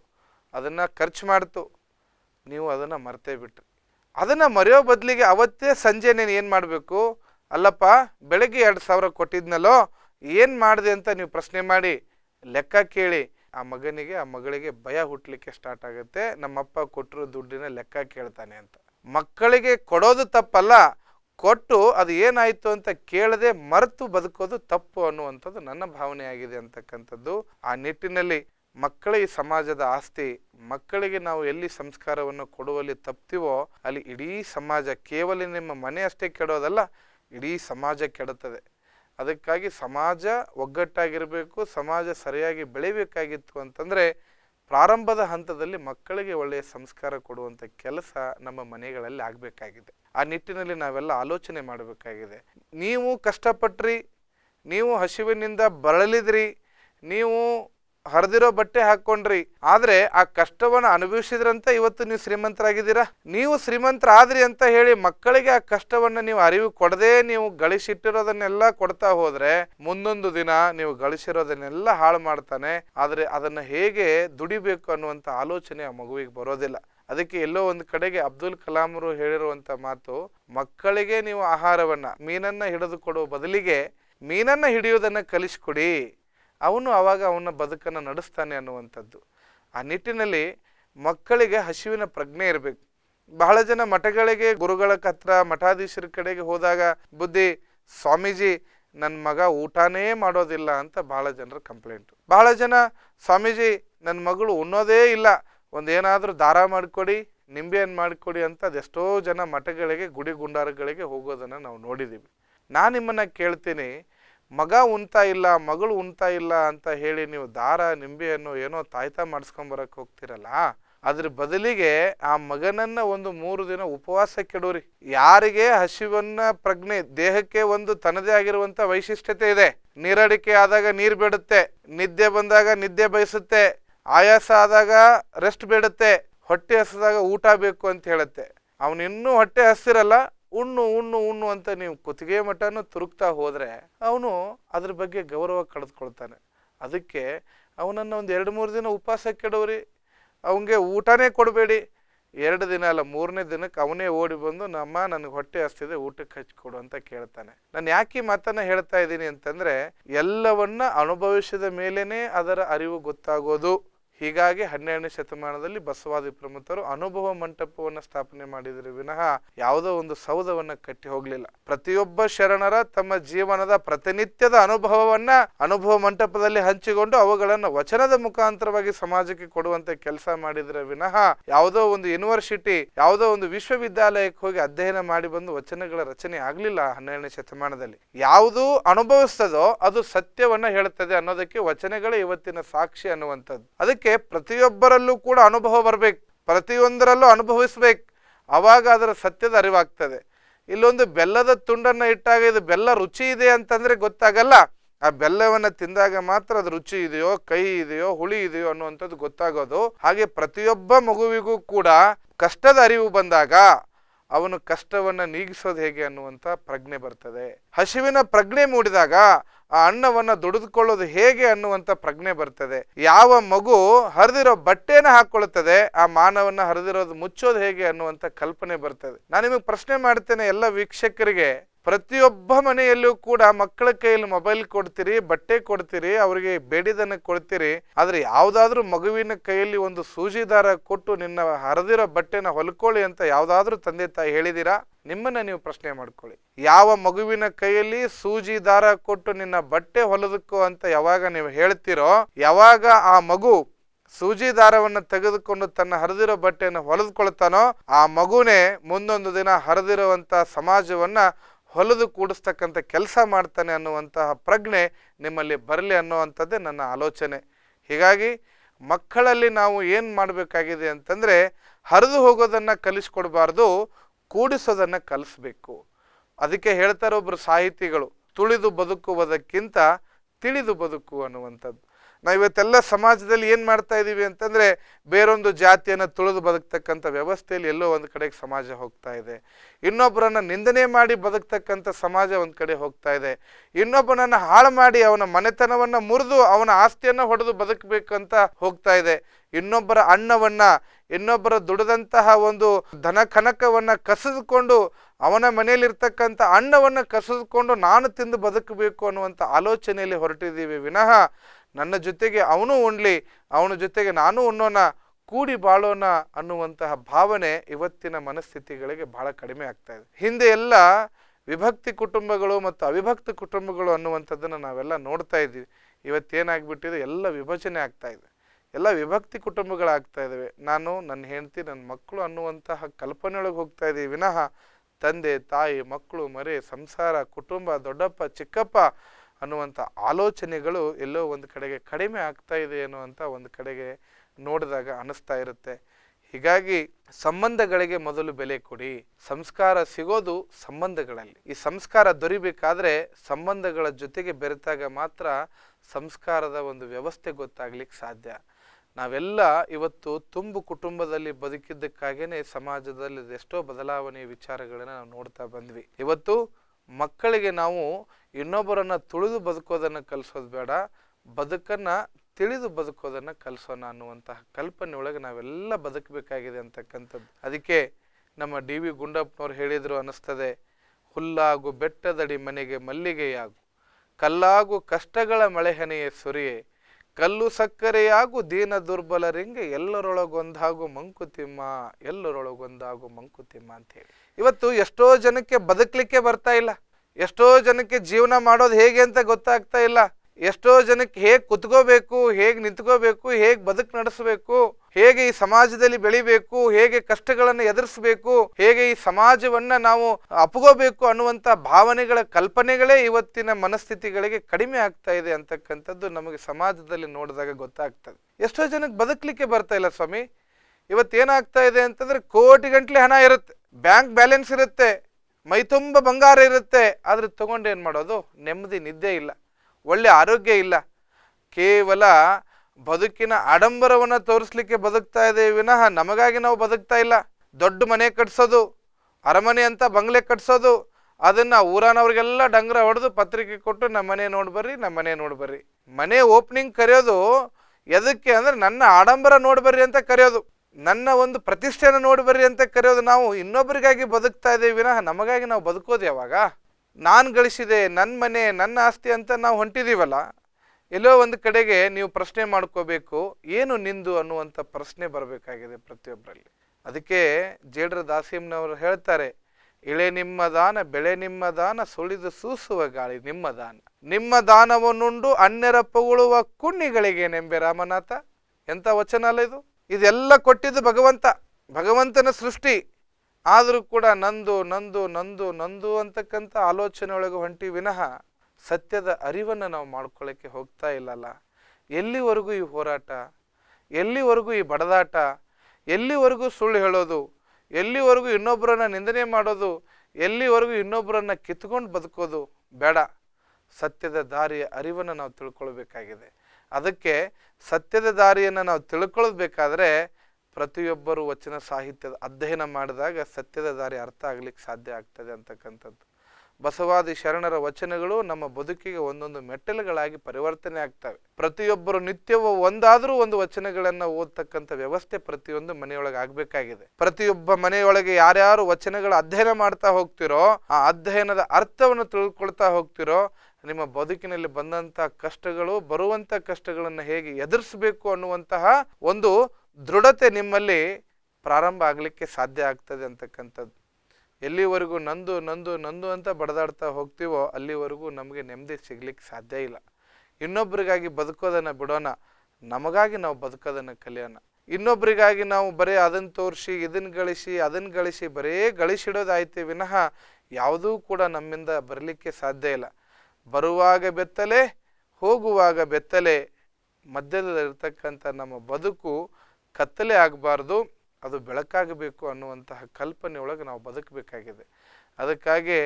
ಅದನ್ನು ಖರ್ಚು ಮಾಡ್ತು. ನೀವು ಅದನ್ನು ಮರ್ತೇ ಬಿಟ್ರಿ. ಅದನ್ನು ಮರೆಯೋ ಬದಲಿಗೆ ಅವತ್ತೇ ಸಂಜೆ ನೀನು ಏನು ಮಾಡಬೇಕು? ಅಲ್ಲಪ್ಪ, ಬೆಳಗ್ಗೆ ಎರಡು ಸಾವಿರ ಕೊಟ್ಟಿದ್ನಲ್ಲೋ, ಏನು ಮಾಡಿದೆ ಅಂತ ನೀವು ಪ್ರಶ್ನೆ ಮಾಡಿ, ಲೆಕ್ಕ ಕೇಳಿ. ಆ ಮಗನಿಗೆ, ಆ ಮಗಳಿಗೆ ಭಯ ಹುಟ್ಟಲಿಕ್ಕೆ ಸ್ಟಾರ್ಟ್ ಆಗುತ್ತೆ. ನಮ್ಮಪ್ಪ ಕೊಟ್ಟರು ದುಡ್ಡಿನ ಲೆಕ್ಕ ಕೇಳ್ತಾನೆ ಅಂತ. ಮಕ್ಕಳಿಗೆ ಕೊಡೋದು ತಪ್ಪಲ್ಲ. ಕೊಟ್ಟು ಅದು ಏನಾಯ್ತು ಅಂತ ಕೇಳದೆ ಮರೆತು ಬದುಕೋದು ತಪ್ಪು ಅನ್ನುವಂಥದ್ದು ನನ್ನ ಭಾವನೆ ಆಗಿದೆ ಅಂತಕ್ಕಂಥದ್ದು. ಆ ನಿಟ್ಟಿನಲ್ಲಿ ಮಕ್ಕಳ ಸಮಾಜದ ಆಸ್ತಿ, ಮಕ್ಕಳಿಗೆ ನಾವು ಎಲ್ಲಿ ಸಂಸ್ಕಾರವನ್ನು ಕೊಡುವಲ್ಲಿ ತಪ್ತೀವೋ ಅಲ್ಲಿ ಇಡೀ ಸಮಾಜ ಕೇವಲ ನಿಮ್ಮ ಮನೆ ಅಷ್ಟೇ ಕೆಡೋದಲ್ಲ, ಇಡೀ ಸಮಾಜ ಕೆಡುತ್ತದೆ. ಅದಕ್ಕಾಗಿ ಸಮಾಜ ಒಗ್ಗಟ್ಟಾಗಿರಬೇಕು, ಸಮಾಜ ಸರಿಯಾಗಿ ಬೆಳಿಬೇಕಾಗಿತ್ತು ಅಂತಂದರೆ ಪ್ರಾರಂಭದ ಹಂತದಲ್ಲಿ ಮಕ್ಕಳಿಗೆ ಒಳ್ಳೆಯ ಸಂಸ್ಕಾರ ಕೊಡುವಂಥ ಕೆಲಸ ನಮ್ಮ ಮನೆಗಳಲ್ಲಿ ಆಗಬೇಕಾಗಿದೆ. ಆ ನಿಟ್ಟಿನಲ್ಲಿ ನಾವೆಲ್ಲ ಆಲೋಚನೆ ಮಾಡಬೇಕಾಗಿದೆ. ನೀವು ಕಷ್ಟಪಟ್ರಿ, ನೀವು ಹಸಿವಿನಿಂದ ಬಳಲಿದ್ರಿ, ನೀವು ಹರಿದಿರೋ ಬಟ್ಟೆ ಹಾಕ್ಕೊಂಡ್ರಿ, ಆದರೆ ಆ ಕಷ್ಟವನ್ನು ಅನುಭವಿಸಿದ್ರಂತ ಇವತ್ತು ನೀವು ಶ್ರೀಮಂತರಾಗಿದ್ದೀರಾ? ನೀವು ಶ್ರೀಮಂತರಾದ್ರಿ ಅಂತ ಹೇಳಿ ಮಕ್ಕಳಿಗೆ ಆ ಕಷ್ಟವನ್ನು ನೀವು ಅರಿವು ಕೊಡದೆ ನೀವು ಗಳಿಸಿಟ್ಟಿರೋದನ್ನೆಲ್ಲ ಕೊಡ್ತಾ ಹೋದರೆ ಮುಂದೊಂದು ದಿನ ನೀವು ಗಳಿಸಿರೋದನ್ನೆಲ್ಲ ಹಾಳು ಮಾಡ್ತಾನೆ, ಆದರೆ ಅದನ್ನ ಹೇಗೆ ದುಡಿಬೇಕು ಅನ್ನುವಂತ ಆಲೋಚನೆ ಆ ಮಗುವಿಗೆ ಬರೋದಿಲ್ಲ. ಅದಕ್ಕೆ ಎಲ್ಲೋ ಒಂದು ಕಡೆಗೆ ಅಬ್ದುಲ್ ಕಲಾಂರು ಹೇಳಿರುವಂತ ಮಾತು, ಮಕ್ಕಳಿಗೆ ನೀವು ಆಹಾರವನ್ನ, ಮೀನನ್ನ ಹಿಡಿದು ಕೊಡುವ ಬದಲಿಗೆ ಮೀನನ್ನ ಹಿಡಿಯುವುದನ್ನ ಕಲಿಸ್ಕೊಡಿ. ಅವನು ಅವಾಗ ಅವನ ಬದುಕನ್ನು ನಡೆಸ್ತಾನೆ ಅನ್ನುವಂಥದ್ದು. ಆ ನಿಟ್ಟಿನಲ್ಲಿ ಮಕ್ಕಳಿಗೆ ಹಸಿವಿನ ಪ್ರಜ್ಞೆ ಇರಬೇಕು. ಬಹಳ ಜನ ಮಠಗಳಿಗೆ, ಗುರುಗಳ ಹತ್ರ, ಮಠಾಧೀಶರ ಕಡೆಗೆ ಹೋದಾಗ, ಬುದ್ಧಿ, ಸ್ವಾಮೀಜಿ ನನ್ನ ಮಗ ಊಟನೇ ಮಾಡೋದಿಲ್ಲ ಅಂತ ಬಹಳ ಜನರ ಕಂಪ್ಲೇಂಟ್. ಬಹಳ ಜನ, ಸ್ವಾಮೀಜಿ ನನ್ನ ಮಗಳು ಉಣ್ಣೋದೇ ಇಲ್ಲ ಒಂದೇನಾದರೂ ದಾರ ಮಾಡಿಕೊಡಿ ನಿಂಬೆಯನ್ನು ಮಾಡಿಕೊಡಿ ಅಂತ ಅದೆಷ್ಟೋ ಜನ ಮಠಗಳಿಗೆ, ಗುಡಿ ಗುಂಡಾರಗಳಿಗೆ ಹೋಗೋದನ್ನು ನಾವು ನೋಡಿದ್ದೀವಿ ನಾನು ನಿಮ್ಮನ್ನ ಕೇಳ್ತೀನಿ, ಮಗ ಉಣ್ತಾ ಇಲ್ಲ, ಮಗಳು ಉಣ್ತಾ ಇಲ್ಲ ಅಂತ ಹೇಳಿ ನೀವು ದಾರ ಅನ್ನೋ ಏನೋ ತಾಯ್ತ ಮಾಡಿಸ್ಕೊಂಬರಕ್ಕೆ ಹೋಗ್ತಿರಲ್ಲ, ಅದ್ರ ಬದಲಿಗೆ ಆ ಮಗನನ್ನ ಒಂದು ಮೂರು ದಿನ ಉಪವಾಸ ಕೆಡೋರಿ ಯಾರಿಗೆ ಹಸಿವನ್ನ ಪ್ರಜ್ಞೆ, ದೇಹಕ್ಕೆ ಒಂದು ತನ್ನದೇ ಆಗಿರುವಂತ ವೈಶಿಷ್ಟ್ಯತೆ ಇದೆ. ನೀರಡಿಕೆ ಆದಾಗ ನೀರು ಬಿಡುತ್ತೆ, ನಿದ್ದೆ ಬಂದಾಗ ನಿದ್ದೆ ಬಯಸುತ್ತೆ ಆಯಾಸ ಆದಾಗ ರೆಸ್ಟ್ ಬೇಡುತ್ತೆ, ಹೊಟ್ಟೆ ಹಸಿದಾಗ ಊಟ ಬೇಕು ಅಂತ ಹೇಳುತ್ತೆ. ಅವನಿನ್ನೂ ಹೊಟ್ಟೆ ಹಸಿರಲ್ಲ ಉಣ್ಣು ಉಣ್ಣು ಉಣ್ಣು ಅಂತ ನೀವು ಕುತ್ತಿಗೆ ಮಟನು ತುರುಕ್ತಾ ಹೋದರೆ ಅವನು ಅದ್ರ ಬಗ್ಗೆ ಗೌರವ ಕಳೆದುಕೊಳ್ತಾನೆ. ಅದಕ್ಕೆ ಅವನನ್ನು ಒಂದು ಎರಡು, ಮೂರು ದಿನ ಉಪವಾಸ ಕೆಡವ್ರಿ. ಅವನಿಗೆ ಊಟನೇ ಕೊಡಬೇಡಿ. ಎರಡು ದಿನ ಅಲ್ಲ, ಮೂರನೇ ದಿನಕ್ಕೆ ಅವನೇ ಓಡಿ ಬಂದು, ನಮ್ಮ, ನನಗೆ ಹೊಟ್ಟೆ ಹಸ್ತಿದೆ, ಊಟಕ್ಕೆ ಹಚ್ಕೊಡು ಅಂತ ಕೇಳ್ತಾನೆ. ನಾನು ಯಾಕೆ ಮಾತನ್ನ ಹೇಳ್ತಾ ಇದ್ದೀನಿ ಅಂತಂದ್ರೆ ಎಲ್ಲವನ್ನ ಅನುಭವಿಸಿದ ಮೇಲೇ ಅದರ ಅರಿವು ಗೊತ್ತಾಗೋದು. ಹೀಗಾಗಿ ಹನ್ನೆರಡನೇ ಶತಮಾನದಲ್ಲಿ ಬಸವಾದಿ ಪ್ರಮುಖರು ಅನುಭವ ಮಂಟಪವನ್ನು ಸ್ಥಾಪನೆ ಮಾಡಿದರೆ ವಿನಃ ಯಾವುದೋ ಒಂದು ಸೌಧವನ್ನ ಕಟ್ಟಿ ಹೋಗ್ಲಿಲ್ಲ. ಪ್ರತಿಯೊಬ್ಬ ಶರಣರ ತಮ್ಮ ಜೀವನದ ಪ್ರತಿನಿತ್ಯದ ಅನುಭವವನ್ನ ಅನುಭವ ಮಂಟಪದಲ್ಲಿ ಹಂಚಿಕೊಂಡು ಅವುಗಳನ್ನು ವಚನದ ಮುಖಾಂತರವಾಗಿ ಸಮಾಜಕ್ಕೆ ಕೊಡುವಂತೆ ಕೆಲಸ ಮಾಡಿದರೆ ವಿನಃ ಯಾವುದೋ ಒಂದು ಯೂನಿವರ್ಸಿಟಿ, ಯಾವುದೋ ಒಂದು ವಿಶ್ವವಿದ್ಯಾಲಯಕ್ಕೆ ಹೋಗಿ ಅಧ್ಯಯನ ಮಾಡಿ ಬಂದು ವಚನಗಳ ರಚನೆ ಆಗ್ಲಿಲ್ಲ ಹನ್ನೆರಡನೇ ಶತಮಾನದಲ್ಲಿ. ಯಾವುದು ಅನುಭವಿಸ್ತದೋ ಅದು ಸತ್ಯವನ್ನ ಹೇಳುತ್ತದೆ ಅನ್ನೋದಕ್ಕೆ ವಚನಗಳೇ ಇವತ್ತಿನ ಸಾಕ್ಷಿ ಅನ್ನುವಂಥದ್ದು. ಅದಕ್ಕೆ ಪ್ರತಿಯೊಬ್ಬರಲ್ಲೂ ಕೂಡ ಅನುಭವ ಬರಬೇಕು. ಪ್ರತಿಯೊಂದರಲ್ಲೂ ಅನುಭವಿಸ್ಬೇಕು. ಅವಾಗ ಅದರ ಸತ್ಯದ ಅರಿವಾಗ್ತದೆ. ಇಲ್ಲೊಂದು ಬೆಲ್ಲದ ತುಂಡನ್ನ ಇಟ್ಟಾಗ ಇದು ಬೆಲ್ಲ ರುಚಿ ಇದೆ ಅಂತಂದ್ರೆ ಗೊತ್ತಾಗಲ್ಲ. ಆ ಬೆಲ್ಲವನ್ನ ತಿಂದಾಗ ಮಾತ್ರ ಅದು ರುಚಿ ಇದೆಯೋ, ಕಹಿ ಇದೆಯೋ, ಹುಳಿ ಇದೆಯೋ ಅನ್ನುವಂಥದ್ದು ಗೊತ್ತಾಗೋದು. ಹಾಗೆ ಪ್ರತಿಯೊಬ್ಬ ಮಗುವಿಗೂ ಕೂಡ ಕಷ್ಟದ ಅರಿವು ಬಂದಾಗ ಅವನು ಕಷ್ಟವನ್ನ ನೀಗಿಸೋದು ಹೇಗೆ ಅನ್ನುವಂಥ ಪ್ರಜ್ಞೆ ಬರ್ತದೆ. ಹಸಿವಿನ ಪ್ರಜ್ಞೆ ಮೂಡಿದಾಗ ಆ ಅನ್ನವನ್ನ ದುಡಿದುಕೊಳ್ಳೋದು ಹೇಗೆ ಅನ್ನುವಂಥ ಪ್ರಜ್ಞೆ ಬರ್ತದೆ. ಯಾವ ಮಗು ಹರಿದಿರೋ ಬಟ್ಟೆನ ಹಾಕೊಳ್ಳುತ್ತದೆ ಆ ಮಾನವನ್ನ ಹರಿದಿರೋದು ಮುಚ್ಚೋದು ಹೇಗೆ ಅನ್ನುವಂಥ ಕಲ್ಪನೆ ಬರ್ತದೆ. ನಾನು ನಿಮಗೆ ಪ್ರಶ್ನೆ ಮಾಡ್ತೇನೆ ಎಲ್ಲ ವೀಕ್ಷಕರಿಗೆ. ಪ್ರತಿಯೊಬ್ಬ ಮನೆಯಲ್ಲೂ ಕೂಡ ಮಕ್ಕಳ ಕೈಯಲ್ಲಿ ಮೊಬೈಲ್ ಕೊಡ್ತೀರಿ, ಬಟ್ಟೆ ಕೊಡ್ತೀರಿ, ಅವರಿಗೆ ಬೇಡಿದನ್ನ ಕೊಡ್ತೀರಿ. ಆದ್ರೆ ಯಾವ್ದಾದ್ರೂ ಮಗುವಿನ ಕೈಯಲ್ಲಿ ಒಂದು ಸೂಜಿ ದಾರ ಕೊಟ್ಟು ನಿನ್ನ ಹರಿದಿರೋ ಬಟ್ಟೆನ ಹೊಲ್ಕೊಳ್ಳಿ ಅಂತ ಯಾವ್ದಾದ್ರೂ ತಂದೆ ತಾಯಿ ಹೇಳಿದಿರಾ? ನಿಮ್ಮನ್ನ ನೀವು ಪ್ರಶ್ನೆ ಮಾಡ್ಕೊಳ್ಳಿ. ಯಾವ ಮಗುವಿನ ಕೈಯಲ್ಲಿ ಸೂಜಿ ದಾರ ಕೊಟ್ಟು ನಿನ್ನ ಬಟ್ಟೆ ಹೊಲದಕ್ಕೋ ಅಂತ ಯಾವಾಗ ನೀವು ಹೇಳ್ತೀರೋ, ಯಾವಾಗ ಆ ಮಗು ಸೂಜಿ ದಾರವನ್ನು ತೆಗೆದುಕೊಂಡು ತನ್ನ ಹರಿದಿರೋ ಬಟ್ಟೆಯನ್ನು ಹೊಲಿದುಕೊಳ್ತಾನೋ, ಆ ಮಗುನೇ ಮುಂದೊಂದು ದಿನ ಹರಿದಿರುವಂತ ಸಮಾಜವನ್ನ ಹೊಲಿದು ಕೂಡಿಸ್ತಕ್ಕಂಥ ಕೆಲಸ ಮಾಡ್ತಾನೆ ಅನ್ನುವಂತಹ ಪ್ರಜ್ಞೆ ನಿಮ್ಮಲ್ಲಿ ಬರಲಿ ಅನ್ನೋವಂಥದ್ದೇ ನನ್ನ ಆಲೋಚನೆ. ಹೀಗಾಗಿ ಮಕ್ಕಳಲ್ಲಿ ನಾವು ಏನು ಮಾಡಬೇಕಾಗಿದೆ ಅಂತಂದರೆ ಹರಿದು ಹೋಗೋದನ್ನು ಕಲಿಸ್ಕೊಡ್ಬಾರ್ದು, ಕೂಡಿಸೋದನ್ನು ಕಲಿಸ್ಬೇಕು. ಅದಕ್ಕೆ ಹೇಳ್ತಾರೆ ಒಬ್ಬರು ಸಾಹಿತಿಗಳು, ತುಳಿದು ಬದುಕುವುದಕ್ಕಿಂತ ತಿಳಿದು ಬದುಕು ಅನ್ನುವಂಥದ್ದು. ನಾವು ಇವತ್ತೆಲ್ಲ ಸಮಾಜದಲ್ಲಿ ಏನು ಮಾಡ್ತಾ ಇದ್ದೀವಿ ಅಂತಂದರೆ ಬೇರೊಂದು ಜಾತಿಯನ್ನು ತುಳಿದು ಬದುಕ್ತಕ್ಕಂಥ ವ್ಯವಸ್ಥೆಯಲ್ಲಿ ಎಲ್ಲೋ ಒಂದು ಕಡೆಗೆ ಸಮಾಜ ಹೋಗ್ತಾ ಇದೆ. ಇನ್ನೊಬ್ಬರನ್ನ ನಿಂದನೆ ಮಾಡಿ ಬದುಕ್ತಕ್ಕಂಥ ಸಮಾಜ ಒಂದು ಕಡೆ ಹೋಗ್ತಾ ಇದೆ. ಇನ್ನೊಬ್ಬನನ್ನು ಹಾಳು ಮಾಡಿ ಅವನ ಮನೆತನವನ್ನ ಮುರಿದು ಅವನ ಆಸ್ತಿಯನ್ನ ಹೊಡೆದು ಬದುಕಬೇಕಂತ ಹೋಗ್ತಾ ಇದೆ. ಇನ್ನೊಬ್ಬರ ಅಣ್ಣವನ್ನ, ಇನ್ನೊಬ್ಬರ ದುಡಿದಂತಹ ಒಂದು ಧನ ಕನಕವನ್ನ ಕಸಿದುಕೊಂಡು ಅವನ ಮನೆಯಲ್ಲಿರ್ತಕ್ಕಂಥ ಅಣ್ಣವನ್ನ ಕಸಿದುಕೊಂಡು ನಾನು ತಿಂದು ಬದುಕಬೇಕು ಅನ್ನುವಂಥ ಆಲೋಚನೆಯಲ್ಲಿ ಹೊರಟಿದ್ದೀವಿ. ವಿನಃ ನನ್ನ ಜೊತೆಗೆ ಅವನು ಉಣ್ಲಿ, ಅವನ ಜೊತೆಗೆ ನಾನು ಉಣ್ಣೋಣ, ಕೂಡಿ ಬಾಳೋಣ ಅನ್ನುವಂತಹ ಭಾವನೆ ಇವತ್ತಿನ ಮನಸ್ಥಿತಿಗಳಿಗೆ ಬಹಳ ಕಡಿಮೆ ಆಗ್ತಾ ಇದೆ. ಹಿಂದೆ ಎಲ್ಲ ವಿಭಕ್ತಿ ಕುಟುಂಬಗಳು ಮತ್ತು ಅವಿಭಕ್ತ ಕುಟುಂಬಗಳು ಅನ್ನುವಂಥದ್ದನ್ನು ನಾವೆಲ್ಲ ನೋಡ್ತಾ ಇದ್ದೀವಿ. ಇವತ್ತೇನಾಗ್ಬಿಟ್ಟಿದೆ? ಎಲ್ಲ ವಿಭಜನೆ ಆಗ್ತಾ ಇದೆ. ಎಲ್ಲ ವಿಭಕ್ತಿ ಕುಟುಂಬಗಳಾಗ್ತಾ ಇದ್ದಾವೆ. ನಾನು, ನನ್ನ ಹೆಂಡತಿ, ನನ್ನ ಮಕ್ಕಳು ಅನ್ನುವಂತಹ ಕಲ್ಪನೆಯೊಳಗೆ ಹೋಗ್ತಾ ಇದ್ದೀವಿ. ವಿನಃ ತಂದೆ, ತಾಯಿ, ಮಕ್ಕಳು, ಮರೆ, ಸಂಸಾರ, ಕುಟುಂಬ, ದೊಡ್ಡಪ್ಪ, ಚಿಕ್ಕಪ್ಪ ಅನ್ನುವಂಥ ಆಲೋಚನೆಗಳು ಎಲ್ಲೋ ಒಂದು ಕಡೆಗೆ ಕಡಿಮೆ ಆಗ್ತಾ ಇದೆ ಅನ್ನುವಂಥ ಒಂದು ಕಡೆಗೆ ನೋಡಿದಾಗ ಅನ್ನಿಸ್ತಾ ಇರುತ್ತೆ. ಹೀಗಾಗಿ ಸಂಬಂಧಗಳಿಗೆ ಮೊದಲು ಬೆಲೆ ಕೊಡಿ. ಸಂಸ್ಕಾರ ಸಿಗೋದು ಸಂಬಂಧಗಳಲ್ಲಿ. ಈ ಸಂಸ್ಕಾರ ದೊರಿಬೇಕಾದ್ರೆ ಸಂಬಂಧಗಳ ಜೊತೆಗೆ ಬೆರೆತಾಗ ಮಾತ್ರ ಸಂಸ್ಕಾರದ ಒಂದು ವ್ಯವಸ್ಥೆ ಗೊತ್ತಾಗ್ಲಿಕ್ಕೆ ಸಾಧ್ಯ. ನಾವೆಲ್ಲ ಇವತ್ತು ತುಂಬು ಕುಟುಂಬದಲ್ಲಿ ಬದುಕಿದ್ದಕ್ಕಾಗೇನೆ ಸಮಾಜದಲ್ಲಿ ಎಷ್ಟೋ ಬದಲಾವಣೆಯ ವಿಚಾರಗಳನ್ನು ನಾವು ನೋಡ್ತಾ ಬಂದ್ವಿ. ಇವತ್ತು ಮಕ್ಕಳಿಗೆ ನಾವು ಇನ್ನೊಬ್ಬರನ್ನ ತುಳಿದು ಬದುಕೋದನ್ನು ಕಲಿಸೋದು ಬೇಡ, ಬದುಕನ್ನು ತಿಳಿದು ಬದುಕೋದನ್ನು ಕಲಿಸೋಣ ಅನ್ನುವಂತಹ ಕಲ್ಪನೆ ಒಳಗೆ ನಾವೆಲ್ಲ ಬದುಕಬೇಕಾಗಿದೆ ಅಂತಕ್ಕಂಥದ್ದು. ಅದಕ್ಕೆ ನಮ್ಮ ಡಿ ವಿ ಗುಂಡಪ್ಪನವ್ರು ಹೇಳಿದ್ರು ಅನ್ನಿಸ್ತದೆ, ಹುಲ್ಲಾಗು ಬೆಟ್ಟದಡಿ ಮನೆಗೆ ಮಲ್ಲಿಗೆಯಾಗು, ಕಲ್ಲಾಗು ಕಷ್ಟಗಳ ಮಳೆಹನೆಯ ಸುರಿಯೇ ಕಲ್ಲು ಸಕ್ಕರೆಯಾಗು ದೀನ ದುರ್ಬಲರಿಂಗೆ ಎಲ್ಲರೊಳಗೊಂದಾಗು ಮಂಕುತಿಮ್ಮ ಎಲ್ಲರೊಳಗೊಂದಾಗು ಮಂಕುತಿಮ್ಮ ಅಂತ ಹೇಳಿ ಇವತ್ತು ಎಷ್ಟೋ ಜನಕ್ಕೆ ಬದುಕಲಿಕ್ಕೆ ಬರ್ತಾ ಇಲ್ಲ. ಎಷ್ಟೋ ಜನಕ್ಕೆ ಜೀವನ ಮಾಡೋದು ಹೇಗೆ ಅಂತ ಗೊತ್ತಾಗ್ತಾ ಇಲ್ಲ. ಎಷ್ಟೋ ಜನಕ್ಕೆ ಹೇಗೆ ಕುತ್ಕೋಬೇಕು, ಹೇಗೆ ನಿಂತ್ಕೋಬೇಕು, ಹೇಗೆ ಬದುಕು ನಡೆಸಬೇಕು, ಹೇಗೆ ಈ ಸಮಾಜದಲ್ಲಿ ಬೆಳಿಬೇಕು, ಹೇಗೆ ಕಷ್ಟಗಳನ್ನು ಎದುರಿಸಬೇಕು, ಹೇಗೆ ಈ ಸಮಾಜವನ್ನ ನಾವು ಅಪ್ಕೋಬೇಕು ಅನ್ನುವಂಥ ಭಾವನೆಗಳ ಕಲ್ಪನೆಗಳೇ ಇವತ್ತಿನ ಮನಸ್ಥಿತಿಗಳಿಗೆ ಕಡಿಮೆ ಆಗ್ತಾ ಇದೆ ಅಂತಕ್ಕಂಥದ್ದು ನಮಗೆ ಸಮಾಜದಲ್ಲಿ ನೋಡಿದಾಗ ಗೊತ್ತಾಗ್ತದೆ. ಎಷ್ಟೋ ಜನಕ್ಕೆ ಬದುಕಲಿಕ್ಕೆ ಬರ್ತಾ ಇಲ್ಲ ಸ್ವಾಮಿ. ಇವತ್ತೇನಾಗ್ತಾ ಇದೆ ಅಂತಂದ್ರೆ ಕೋಟಿ ಗಂಟ್ಲೆ ಹಣ ಇರುತ್ತೆ, ಬ್ಯಾಂಕ್ ಬ್ಯಾಲೆನ್ಸ್ ಇರುತ್ತೆ, ಮೈ ತುಂಬ ಬಂಗಾರ ಇರುತ್ತೆ, ಆದ್ರೆ ತಗೊಂಡು ಏನು ಮಾಡೋದು? ನೆಮ್ಮದಿ, ನಿದ್ದೆ ಇಲ್ಲ. ಒಳ್ಳೆ ಆರೋಗ್ಯ ಇಲ್ಲ. ಕೇವಲ ಬದುಕಿನ ಆಡಂಬರವನ್ನು ತೋರಿಸ್ಲಿಕ್ಕೆ ಬದುಕ್ತಾ ಇದೆ ವಿನಃ ನಮಗಾಗಿ ನಾವು ಬದುಕ್ತಾ ಇಲ್ಲ. ದೊಡ್ಡ ಮನೆ ಕಟ್ಸೋದು, ಅರಮನೆ ಅಂತ ಬಂಗ್ಲೆ ಕಟ್ಸೋದು, ಅದನ್ನ ಊರಾನವ್ರಿಗೆಲ್ಲ ಡಂಗ್ರ ಹೊಡೆದು ಪತ್ರಿಕೆ ಕೊಟ್ಟು ನಮ್ಮ ಮನೆ ನೋಡಿ ಬರ್ರಿ, ನಮ್ಮ ಮನೆ ನೋಡಿ ಬರ್ರಿ. ಮನೆ ಓಪನಿಂಗ್ ಕರೆಯೋದು ಎದಕ್ಕೆ ಅಂದ್ರೆ ನನ್ನ ಆಡಂಬರ ನೋಡ್ಬರ್ರಿ ಅಂತ ಕರೆಯೋದು. ನನ್ನ ಒಂದು ಪ್ರತಿಷ್ಠೆಯನ್ನು ನೋಡ್ಬರ್ರಿ ಅಂತ ಕರೆಯೋದು ನಾವು ಇನ್ನೊಬ್ಬರಿಗಾಗಿ ಬದುಕ್ತಾ ಇದ್ದೀವಿ ವಿನಃ ನಮಗಾಗಿ ನಾವು ಬದುಕೋದು ಯಾವಾಗ? ನಾನು ಗಳಿಸಿದೆ ನನ್ನ ಮನೆ, ನನ್ನ ಆಸ್ತಿ ಅಂತ ನಾವು ಹೊಂಟಿದೀವಲ್ಲ, ಎಲ್ಲೋ ಒಂದು ಕಡೆಗೆ ನೀವು ಪ್ರಶ್ನೆ ಮಾಡ್ಕೋಬೇಕು, ಏನು ನಿಂದು ಅನ್ನುವಂಥ ಪ್ರಶ್ನೆ ಬರಬೇಕಾಗಿದೆ ಪ್ರತಿಯೊಬ್ಬರಲ್ಲಿ ಅದಕ್ಕೆ ಜೇಡ್ರ ದಾಸಿಮ್ನವರು ಹೇಳ್ತಾರೆ, ಇಳೆ ನಿಮ್ಮ ದಾನ, ಬೆಳೆ ನಿಮ್ಮ ದಾನ, ಸುಳಿದು ಸೂಸುವ ಗಾಳಿ ನಿಮ್ಮ ದಾನ. ನಿಮ್ಮ ದಾನವನ್ನುಂಡು ಅನ್ಯರ ಪೊಗಳುವ ಕುಣ್ಣಿಗಳಿಗೆ ನೆಂಬೆ ರಾಮನಾಥ. ಎಂಥ ವಚನ ಅಲ್ಲ ಇದು? ಇದೆಲ್ಲ ಕೊಟ್ಟಿದ್ದು ಭಗವಂತ, ಭಗವಂತನ ಸೃಷ್ಟಿ. ಆದರೂ ಕೂಡ ನಂದು ನಂದು ನಂದು ನಂದು ಅಂತಕ್ಕಂಥ ಆಲೋಚನೆ ಒಳಗೆ ಹೊಂಟಿ ವಿನಃ ಸತ್ಯದ ಅರಿವನ್ನು ನಾವು ಮಾಡ್ಕೊಳ್ಳೋಕ್ಕೆ ಹೋಗ್ತಾ ಇಲ್ಲಲ್ಲ. ಎಲ್ಲಿವರೆಗೂ ಈ ಹೋರಾಟ? ಎಲ್ಲಿವರೆಗೂ ಈ ಬಡದಾಟ? ಎಲ್ಲಿವರೆಗೂ ಸುಳ್ಳು ಹೇಳೋದು? ಎಲ್ಲಿವರೆಗೂ ಇನ್ನೊಬ್ಬರನ್ನ ನಿಂದನೆ ಮಾಡೋದು? ಎಲ್ಲಿವರೆಗೂ ಇನ್ನೊಬ್ಬರನ್ನ ಕಿತ್ಕೊಂಡು ಬದುಕೋದು? ಬೇಡ. ಸತ್ಯದ ದಾರಿಯ ಅರಿವನ್ನು ನಾವು ತಿಳ್ಕೊಳ್ಬೇಕಾಗಿದೆ. ಅದಕ್ಕೆ ಸತ್ಯದ ದಾರಿಯನ್ನು ನಾವು ತಿಳ್ಕೊಳ್ಬೇಕಾದ್ರೆ ಪ್ರತಿಯೊಬ್ಬರು ವಚನ ಸಾಹಿತ್ಯದ ಅಧ್ಯಯನ ಮಾಡಿದಾಗ ಸತ್ಯದ ದಾರಿ ಅರ್ಥ ಆಗ್ಲಿಕ್ಕೆ ಸಾಧ್ಯ ಆಗ್ತದೆ ಅಂತಕ್ಕಂಥದ್ದು. ಬಸವಾದಿ ಶರಣರ ವಚನಗಳು ನಮ್ಮ ಬದುಕಿಗೆ ಒಂದೊಂದು ಮೆಟ್ಟಲುಗಳಾಗಿ ಪರಿವರ್ತನೆ ಆಗ್ತವೆ. ಪ್ರತಿಯೊಬ್ಬರು ನಿತ್ಯವೂ ಒಂದಾದರೂ ಒಂದು ವಚನಗಳನ್ನ ಓದ್ತಕ್ಕಂಥ ವ್ಯವಸ್ಥೆ ಪ್ರತಿಯೊಂದು ಮನೆಯೊಳಗೆ ಆಗ್ಬೇಕಾಗಿದೆ. ಪ್ರತಿಯೊಬ್ಬ ಮನೆಯೊಳಗೆ ಯಾರ್ಯಾರು ವಚನಗಳ ಅಧ್ಯಯನ ಮಾಡ್ತಾ ಹೋಗ್ತಿರೋ, ಆ ಅಧ್ಯಯನದ ಅರ್ಥವನ್ನು ತಿಳ್ಕೊಳ್ತಾ ಹೋಗ್ತಿರೋ, ನಿಮ್ಮ ಬದುಕಿನಲ್ಲಿ ಬಂದಂತಹ ಕಷ್ಟಗಳು ಬರುವಂತ ಕಷ್ಟಗಳನ್ನು ಹೇಗೆ ಎದುರಿಸಬೇಕು ಅನ್ನುವಂತಹ ಒಂದು ದೃಢತೆ ನಿಮ್ಮಲ್ಲಿ ಪ್ರಾರಂಭ ಆಗಲಿಕ್ಕೆ ಸಾಧ್ಯ ಆಗ್ತದೆ ಅಂತಕ್ಕಂಥದ್ದು. ಎಲ್ಲಿವರೆಗೂ ನಂದು ನಂದು ನಂದು ಅಂತ ಬಡದಾಡ್ತಾ ಹೋಗ್ತೀವೋ ಅಲ್ಲಿವರೆಗೂ ನಮಗೆ ನೆಮ್ಮದಿ ಸಿಗ್ಲಿಕ್ಕೆ ಸಾಧ್ಯ ಇಲ್ಲ. ಇನ್ನೊಬ್ಬರಿಗಾಗಿ ಬದುಕೋದನ್ನ ಬಿಡೋಣ. ನಮಗಾಗಿ ನಾವು ಬದುಕೋದನ್ನ ಕಲಿಯೋಣ. ಇನ್ನೊಬ್ಬರಿಗಾಗಿ ನಾವು ಬರೀ ಅದನ್ನು ತೋರಿಸಿ ಇದನ್ನು ಗಳಿಸಿ ಅದನ್ನು ಗಳಿಸಿ ಬರೇ ಗಳಿಸಿಡೋದಾಯ್ತು ವಿನಃ ಯಾವುದೂ ಕೂಡ ನಮ್ಮಿಂದ ಬರಲಿಕ್ಕೆ ಸಾಧ್ಯ ಇಲ್ಲ. ಬರುವಾಗ ಬೆತ್ತಲೆ, ಹೋಗುವಾಗ ಬೆತ್ತಲೆ, ಮಧ್ಯದಲ್ಲಿರ್ತಕ್ಕಂಥ ನಮ್ಮ ಬದುಕು ಕತ್ತಲೆ ಆಗಬಾರ್ದು, ಅದು ಬೆಳಕಾಗಬೇಕು ಅನ್ನುವಂತಹ ಕಲ್ಪನೆ ಒಳಗೆ ನಾವು ಬದುಕಬೇಕಾಗಿದೆ. ಅದಕ್ಕಾಗಿ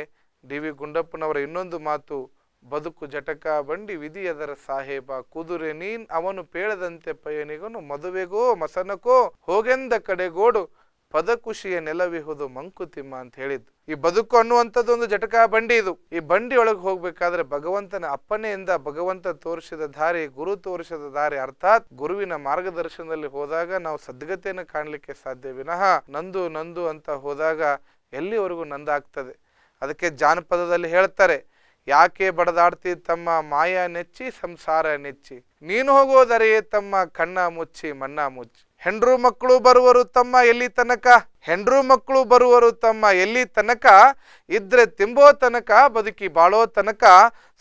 ಡಿ ವಿ ಗುಂಡಪ್ಪನವರ ಇನ್ನೊಂದು ಮಾತು, ಬದುಕು ಜಟಕ ಬಂಡಿ ವಿಧಿ ಅದರ ಸಾಹೇಬ ಕುದುರೆ ನೀನ್, ಅವನು ಪೇಳದಂತೆ ಪಯಣಿಗನು ಮದುವೆಗೋ ಮಸನಕೋ, ಹೋಗೆಂದ ಕಡೆಗೋಡು ಪದಕುಶಿಯ ನೆಲವಿಹುದು ಮಂಕುತಿಮ್ಮ ಅಂತ ಹೇಳಿದ್ದು. ಈ ಬದುಕು ಅನ್ನುವಂಥದ್ದು ಒಂದು ಜಟಕ ಬಂಡಿ ಇದು. ಈ ಬಂಡಿ ಒಳಗೆ ಹೋಗ್ಬೇಕಾದ್ರೆ ಭಗವಂತನ ಅಪ್ಪನೆಯಿಂದ ಭಗವಂತ ತೋರಿಸಿದ ದಾರಿ, ಗುರು ತೋರಿಸಿದ ದಾರಿ. ಅರ್ಥಾತ್ ಗುರುವಿನ ಮಾರ್ಗದರ್ಶನದಲ್ಲಿ ಹೋದಾಗ ನಾವು ಸದ್ಗತೆಯನ್ನು ಕಾಣಲಿಕ್ಕೆ ಸಾಧ್ಯ. ವಿನಃ ನಂದು ನಂದು ಅಂತ ಹೋದಾಗ ಎಲ್ಲಿವರೆಗೂ ನಂದಾಗ್ತದೆ? ಅದಕ್ಕೆ ಜಾನಪದದಲ್ಲಿ ಹೇಳ್ತಾರೆ, ಯಾಕೆ ಬಡದಾಡ್ತಿ ತಮ್ಮ ಮಾಯ ನೆಚ್ಚಿ, ಸಂಸಾರ ನೆಚ್ಚಿ. ನೀನು ಹೋಗೋದರೆಯೇ ತಮ್ಮ ಕಣ್ಣ ಮುಚ್ಚಿ, ಮಣ್ಣ ಮುಚ್ಚಿ. ಹೆಂಡ್ರು ಮಕ್ಕಳು ಬರುವರು ತಮ್ಮ ಎಲ್ಲಿ ತನಕ? ಹೆಂಡ್ರು ಮಕ್ಕಳು ಬರುವರು ತಮ್ಮ ಎಲ್ಲಿ ತನಕ? ಇದ್ರೆ ತಿಂಬೋ ತನಕ, ಬದುಕಿ ಬಾಳೋ ತನಕ,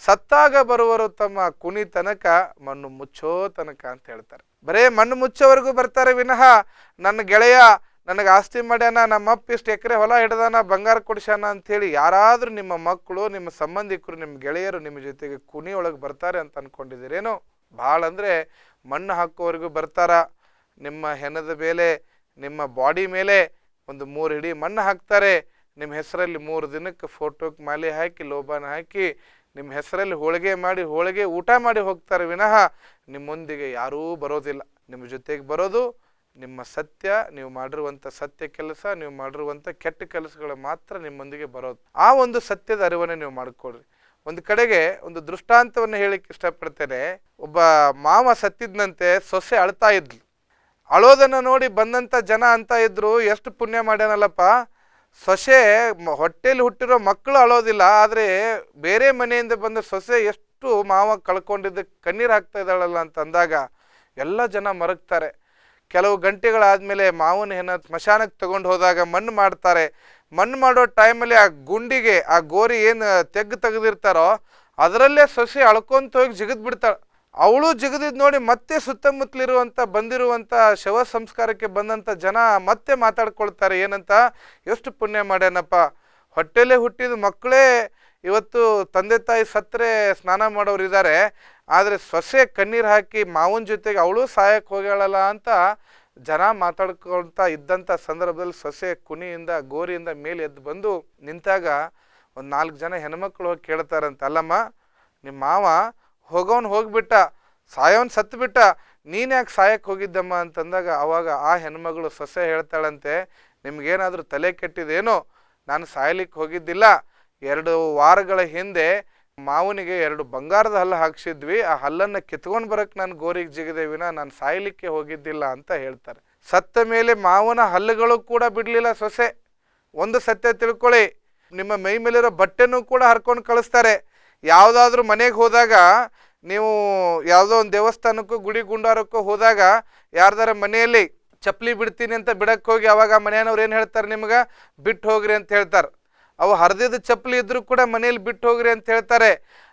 ಸತ್ತಾಗ ಬರುವರು ತಮ್ಮ ಕುನಿ ತನಕ, ಮಣ್ಣು ಮುಚ್ಚೋ ತನಕ ಅಂತ ಹೇಳ್ತಾರೆ. ಬರೇ ಮಣ್ಣು ಮುಚ್ಚೋವರೆಗೂ ಬರ್ತಾರೆ ವಿನಃ, ನನ್ನ ಗೆಳೆಯ, ನನಗೆ ಆಸ್ತಿ ಮಾಡ್ಯಾನ ನಮ್ಮ ಅಪ್ಪ ಇಷ್ಟು ಎಕರೆ ಹೊಲ ಹಿಡ್ದಾನ, ಬಂಗಾರ ಕೊಡಿಸ್ಯಾನ ಅಂಥೇಳಿ ಯಾರಾದರೂ ನಿಮ್ಮ ಮಕ್ಕಳು, ನಿಮ್ಮ ಸಂಬಂಧಿಕರು, ನಿಮ್ಮ ಗೆಳೆಯರು ನಿಮ್ಮ ಜೊತೆಗೆ ಕುಣಿಯೊಳಗೆ ಬರ್ತಾರೆ ಅಂತ ಅನ್ಕೊಂಡಿದ್ದೀರೇನೋ? ಭಾಳ ಅಂದರೆ ಮಣ್ಣು ಹಾಕೋವರೆಗೂ ಬರ್ತಾರ. ನಿಮ್ಮ ಹೆಣದ ಮೇಲೆ, ನಿಮ್ಮ ಬಾಡಿ ಮೇಲೆ ಒಂದು ಮೂರು ಹಿಡಿ ಮಣ್ಣು ಹಾಕ್ತಾರೆ. ನಿಮ್ಮ ಹೆಸರಲ್ಲಿ ಮೂರು ದಿನಕ್ಕೆ ಫೋಟೋಕ್ಕೆ ಮಾಲೆ ಹಾಕಿ, ಲೋಬಾನ ಹಾಕಿ, ನಿಮ್ಮ ಹೆಸರಲ್ಲಿ ಹೋಳಿಗೆ ಮಾಡಿ, ಹೋಳಿಗೆ ಊಟ ಮಾಡಿ ಹೋಗ್ತಾರೆ. ವಿನಃ ನಿಮ್ಮೊಂದಿಗೆ ಯಾರೂ ಬರೋದಿಲ್ಲ. ನಿಮ್ಮ ಜೊತೆಗೆ ಬರೋದು ನಿಮ್ಮ ಸತ್ಯ. ನೀವು ಮಾಡಿರುವಂಥ ಸತ್ಯ ಕೆಲಸ, ನೀವು ಮಾಡಿರುವಂಥ ಕೆಟ್ಟ ಕೆಲಸಗಳು ಮಾತ್ರ ನಿಮ್ಮೊಂದಿಗೆ ಬರೋದು. ಆ ಒಂದು ಸತ್ಯದ ಅರಿವನ್ನು ನೀವು ಮಾಡಿಕೊಡ್ರಿ ಒಂದು ಕಡೆಗೆ ಒಂದು ದೃಷ್ಟಾಂತವನ್ನು ಹೇಳಿಕ್ಕೆ ಇಷ್ಟಪಡ್ತೇನೆ. ಒಬ್ಬ ಮಾವ ಸತ್ತಿದ್ನಂತೆ, ಸೊಸೆ ಅಳ್ತಾ ಇದ್ಲು. ಅಳೋದನ್ನ ನೋಡಿ ಬಂದಂಥ ಜನ ಅಂತ ಇದ್ರು, ಎಷ್ಟು ಪುಣ್ಯ ಮಾಡ್ಯಾನಲ್ಲಪ್ಪ. ಸೊಸೆ ಹೊಟ್ಟೆಲಿ ಹುಟ್ಟಿರೋ ಮಕ್ಕಳು ಅಳೋದಿಲ್ಲ, ಆದರೆ ಬೇರೆ ಮನೆಯಿಂದ ಬಂದ ಸೊಸೆ ಎಷ್ಟು ಮಾವ ಕಳ್ಕೊಂಡಿದ್ದ, ಕಣ್ಣೀರು ಹಾಕ್ತಾ ಇದ್ದಾಳಲ್ಲ ಅಂತ ಅಂದಾಗ ಎಲ್ಲ ಜನ ಮರಗ್ತಾರೆ. ಕೆಲವು ಗಂಟೆಗಳಾದ್ಮೇಲೆ ಮಾವನ ಹೆಣ ಸ್ಮಶಾನಕ್ಕೆ ತಗೊಂಡು ಹೋದಾಗ ಮಣ್ಣು ಮಾಡ್ತಾರೆ. ಮಣ್ಣು ಮಾಡೋ ಟೈಮಲ್ಲಿ ಆ ಗುಂಡಿಗೆ, ಆ ಗೋರಿ ಏನು ತೆಗ್ಗು ತೆಗೆದಿರ್ತಾರೋ, ಅದರಲ್ಲೇ ಸೊಸೆ ಅಳ್ಕೊಂತ ಹೋಗಿ ಜಿಗಿದ್ ಬಿಡ್ತಾಳೆ ಅವಳು ಜಿಗದಿದ್ ನೋಡಿ ಮತ್ತೆ ಸುತ್ತಮುತ್ತಲಿರುವಂಥ ಬಂದಿರುವಂಥ ಶವ ಸಂಸ್ಕಾರಕ್ಕೆ ಬಂದಂಥ ಜನ ಮತ್ತೆ ಮಾತಾಡ್ಕೊಳ್ತಾರೆ, ಏನಂತ? ಎಷ್ಟು ಪುಣ್ಯ ಮಾಡ್ಯಾನಪ್ಪ. ಹೊಟ್ಟೆಲೆ ಹುಟ್ಟಿದ ಮಕ್ಕಳೇ ಇವತ್ತು ತಂದೆ ತಾಯಿ ಸತ್ತರೆ ಸ್ನಾನ ಮಾಡೋರು ಇದ್ದಾರೆ ಆದರೆ ಸೊಸೆ ಕಣ್ಣೀರು ಹಾಕಿ ಮಾವನ ಜೊತೆಗೆ ಅವಳು ಸಹಾಯಕ್ಕೆ ಹೋಗ್ಯಾಳಲ್ಲ ಅಂತ ಜನ ಮಾತಾಡ್ಕೊಳ್ತಾ ಇದ್ದಂಥ ಸಂದರ್ಭದಲ್ಲಿ ಸೊಸೆ ಕುನಿಯಿಂದ, ಗೋರಿಯಿಂದ ಮೇಲೆ ಎದ್ದು ಬಂದು ನಿಂತಾಗ ಒಂದು ನಾಲ್ಕು ಜನ ಹೆಣ್ಮಕ್ಳು ಹೋಗಿ ಕೇಳ್ತಾರಂತೆ. ಅಲ್ಲಮ್ಮ ನಿಮ್ಮ ಮಾವ ಹೋಗೋನ್ ಹೋಗ್ಬಿಟ್ಟ, ಸಾಯೋನ್ ಸತ್ತು ಬಿಟ್ಟ ನೀನ್ ಯಾಕೆ ಸಾಯಕ್ಕೆ ಹೋಗಿದ್ದಮ್ಮ ಅಂತಂದಾಗ ಅವಾಗ ಆ ಹೆಣ್ಮಗಳು ಸೊಸೆ ಹೇಳ್ತಾಳಂತೆ, ನಿಮ್ಗೇನಾದರೂ ತಲೆ ಕೆಟ್ಟಿದೇನೋ? ನಾನು ಸಾಯ್ಲಿಕ್ಕೆ ಹೋಗಿದ್ದಿಲ್ಲ. ಎರಡು ವಾರಗಳ ಹಿಂದೆ ಮಾವನಿಗೆ ಎರಡು ಬಂಗಾರದ ಹಲ್ಲು ಹಾಕ್ಸಿದ್ವಿ. ಆ ಹಲ್ಲನ್ನು ಕಿತ್ಕೊಂಡು ಬರಕ್ಕೆ ನಾನು ಗೋರಿಗೆ ಜಿಗಿದೆ ವಿನ, ನಾನು ಸಾಯ್ಲಿಕ್ಕೆ ಹೋಗಿದ್ದಿಲ್ಲ ಅಂತ ಹೇಳ್ತಾರೆ. ಸತ್ತ ಮೇಲೆ ಮಾವನ ಹಲ್ಲುಗಳು ಕೂಡ ಬಿಡಲಿಲ್ಲ ಸೊಸೆ. ಒಂದು ಸತ್ಯ ತಿಳ್ಕೊಳ್ಳಿ. ನಿಮ್ಮ ಮೈ ಮೇಲಿರೋ ಬಟ್ಟೆನೂ ಕೂಡ ಹರ್ಕೊಂಡು ಕಳಿಸ್ತಾರೆ. ಯಾವುದಾದ್ರೂ ಮನೆಗೆ ಹೋದಾಗ ನೀವು ಯಾವುದೋ ಒಂದು ದೇವಸ್ಥಾನಕ್ಕೂ, ಗುಡಿ ಗುಂಡಾರಕ್ಕೂ ಹೋದಾಗ ಯಾರ್ದಾರ ಮನೆಯಲ್ಲಿ ಚಪ್ಪಲಿ ಬಿಡ್ತೀನಿ ಅಂತ ಬಿಡಕ್ಕೆ ಹೋಗಿ ಅವಾಗ ಮನೆಯವ್ರು ಏನು ಹೇಳ್ತಾರೆ ನಿಮ್ಗೆ? ಬಿಟ್ಟು ಹೋಗ್ರಿ ಅಂತ ಹೇಳ್ತಾರೆ. ಅವು ಹರಿದಿದ್ದ ಚಪ್ಪಲಿ ಇದ್ರೂ ಕೂಡ ಮನೇಲಿ ಬಿಟ್ಟು ಹೋಗ್ರಿ ಅಂತ ಹೇಳ್ತಾರೆ.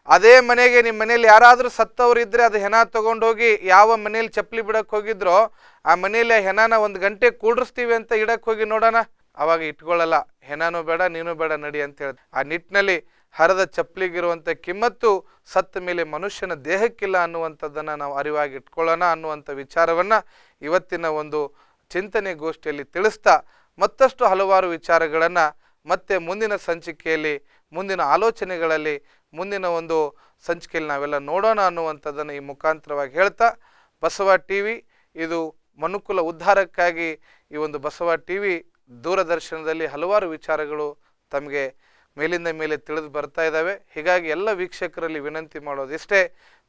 ಅದೇ ಮನೆಗೆ ನಿಮ್ಮ ಮನೇಲಿ ಯಾರಾದರೂ ಸತ್ತವ್ರು ಇದ್ದರೆ ಅದು ಹೆಣ ತೊಗೊಂಡೋಗಿ ಯಾವ ಮನೇಲಿ ಚಪ್ಪಲಿ ಬಿಡಕ್ಕೆ ಹೋಗಿದ್ರೋ ಆ ಮನೇಲಿ ಆ ಹೆಣನ ಒಂದು ಗಂಟೆ ಕೂಡಿಸ್ತೀವಿ ಅಂತ ಇಡಕ್ಕೆ ಹೋಗಿ ನೋಡೋಣ. ಅವಾಗ ಇಟ್ಕೊಳ್ಳಲ್ಲ ಹೆಣನೂ ಬೇಡ, ನೀನು ಬೇಡ ನಡಿ ಅಂತ ಹೇಳಿ ಆ ನಿಟ್ಟಿನಲ್ಲಿ ಹರದ ಚಪ್ಪಲಿಗಿರುವಂಥ ಕಿಮ್ಮತ್ತು ಸತ್ತ ಮೇಲೆ ಮನುಷ್ಯನ ದೇಹಕ್ಕಿಲ್ಲ ಅನ್ನುವಂಥದ್ದನ್ನು ನಾವು ಅರಿವಾಗಿ ಇಟ್ಕೊಳ್ಳೋಣ ಅನ್ನುವಂಥ ವಿಚಾರವನ್ನು ಇವತ್ತಿನ ಒಂದು ಚಿಂತನೆ ಗೋಷ್ಠಿಯಲ್ಲಿ ತಿಳಿಸ್ತಾ ಮತ್ತಷ್ಟು ಹಲವಾರು ವಿಚಾರಗಳನ್ನು ಮತ್ತೆ ಮುಂದಿನ ಸಂಚಿಕೆಯಲ್ಲಿ, ಮುಂದಿನ ಆಲೋಚನೆಗಳಲ್ಲಿ, ಮುಂದಿನ ಒಂದು ಸಂಚಿಕೆಯಲ್ಲಿ ನಾವೆಲ್ಲ ನೋಡೋಣ ಅನ್ನುವಂಥದ್ದನ್ನು ಈ ಮುಖಾಂತರವಾಗಿ ಹೇಳ್ತಾ ಬಸವ ಟಿ ವಿ ಇದು ಮನುಕುಲ ಉದ್ಧಾರಕ್ಕಾಗಿ ಈ ಒಂದು ಬಸವ ಟಿ ವಿ ದೂರದರ್ಶನದಲ್ಲಿ ಹಲವಾರು ವಿಚಾರಗಳು ತಮಗೆ ಮೇಲಿಂದ ಮೇಲೆ ತಿಳಿದು ಬರ್ತಾ ಇದ್ದಾವೆ. ಹೀಗಾಗಿ ಎಲ್ಲ ವೀಕ್ಷಕರಲ್ಲಿ ವಿನಂತಿ ಮಾಡೋದು ಇಷ್ಟೇ.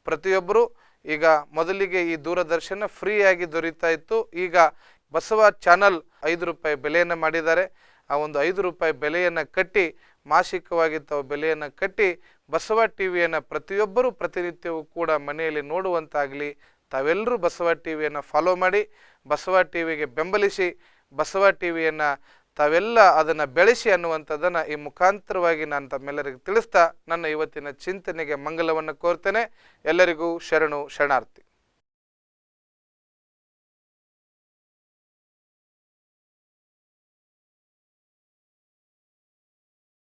ಪ್ರತಿಯೊಬ್ಬರು ಈಗ ಮೊದಲಿಗೆ ಈ ದೂರದರ್ಶನ ಫ್ರೀಯಾಗಿ ದೊರೀತಾ ಇತ್ತು. ಈಗ ಬಸವ ಚಾನಲ್ ಐದು ರೂಪಾಯಿ ಬೆಲೆಯನ್ನು ಮಾಡಿದ್ದಾರೆ. ಆ ಒಂದು ಐದು ರೂಪಾಯಿ ಬೆಲೆಯನ್ನು ಕಟ್ಟಿ, ಮಾಸಿಕವಾಗಿ ತಾವು ಬೆಲೆಯನ್ನು ಕಟ್ಟಿ, ಬಸವ ಟಿ ವಿಯನ್ನು ಪ್ರತಿಯೊಬ್ಬರೂ ಪ್ರತಿನಿತ್ಯವೂ ಕೂಡ ಮನೆಯಲ್ಲಿ ನೋಡುವಂತಾಗಲಿ, ತಾವೆಲ್ಲರೂ ಬಸವ ಟಿ ವಿಯನ್ನು ಫಾಲೋ ಮಾಡಿ, ಬಸವ ಟಿ ವಿಗೆ ಬೆಂಬಲಿಸಿ, ಬಸವ ಟಿ ವಿಯನ್ನು ತಾವೆಲ್ಲ ಅದನ್ನು ಬೆಳೆಸಿ ಅನ್ನುವಂಥದ್ದನ್ನು ಈ ಮುಖಾಂತರವಾಗಿ ನಾನು ತಮ್ಮೆಲ್ಲರಿಗೂ ತಿಳಿಸ್ತಾ ನನ್ನ ಇವತ್ತಿನ ಚಿಂತನೆಗೆ ಮಂಗಲವನ್ನು ಕೋರ್ತೇನೆ. ಎಲ್ಲರಿಗೂ ಶರಣು ಶರಣಾರ್ಥಿ.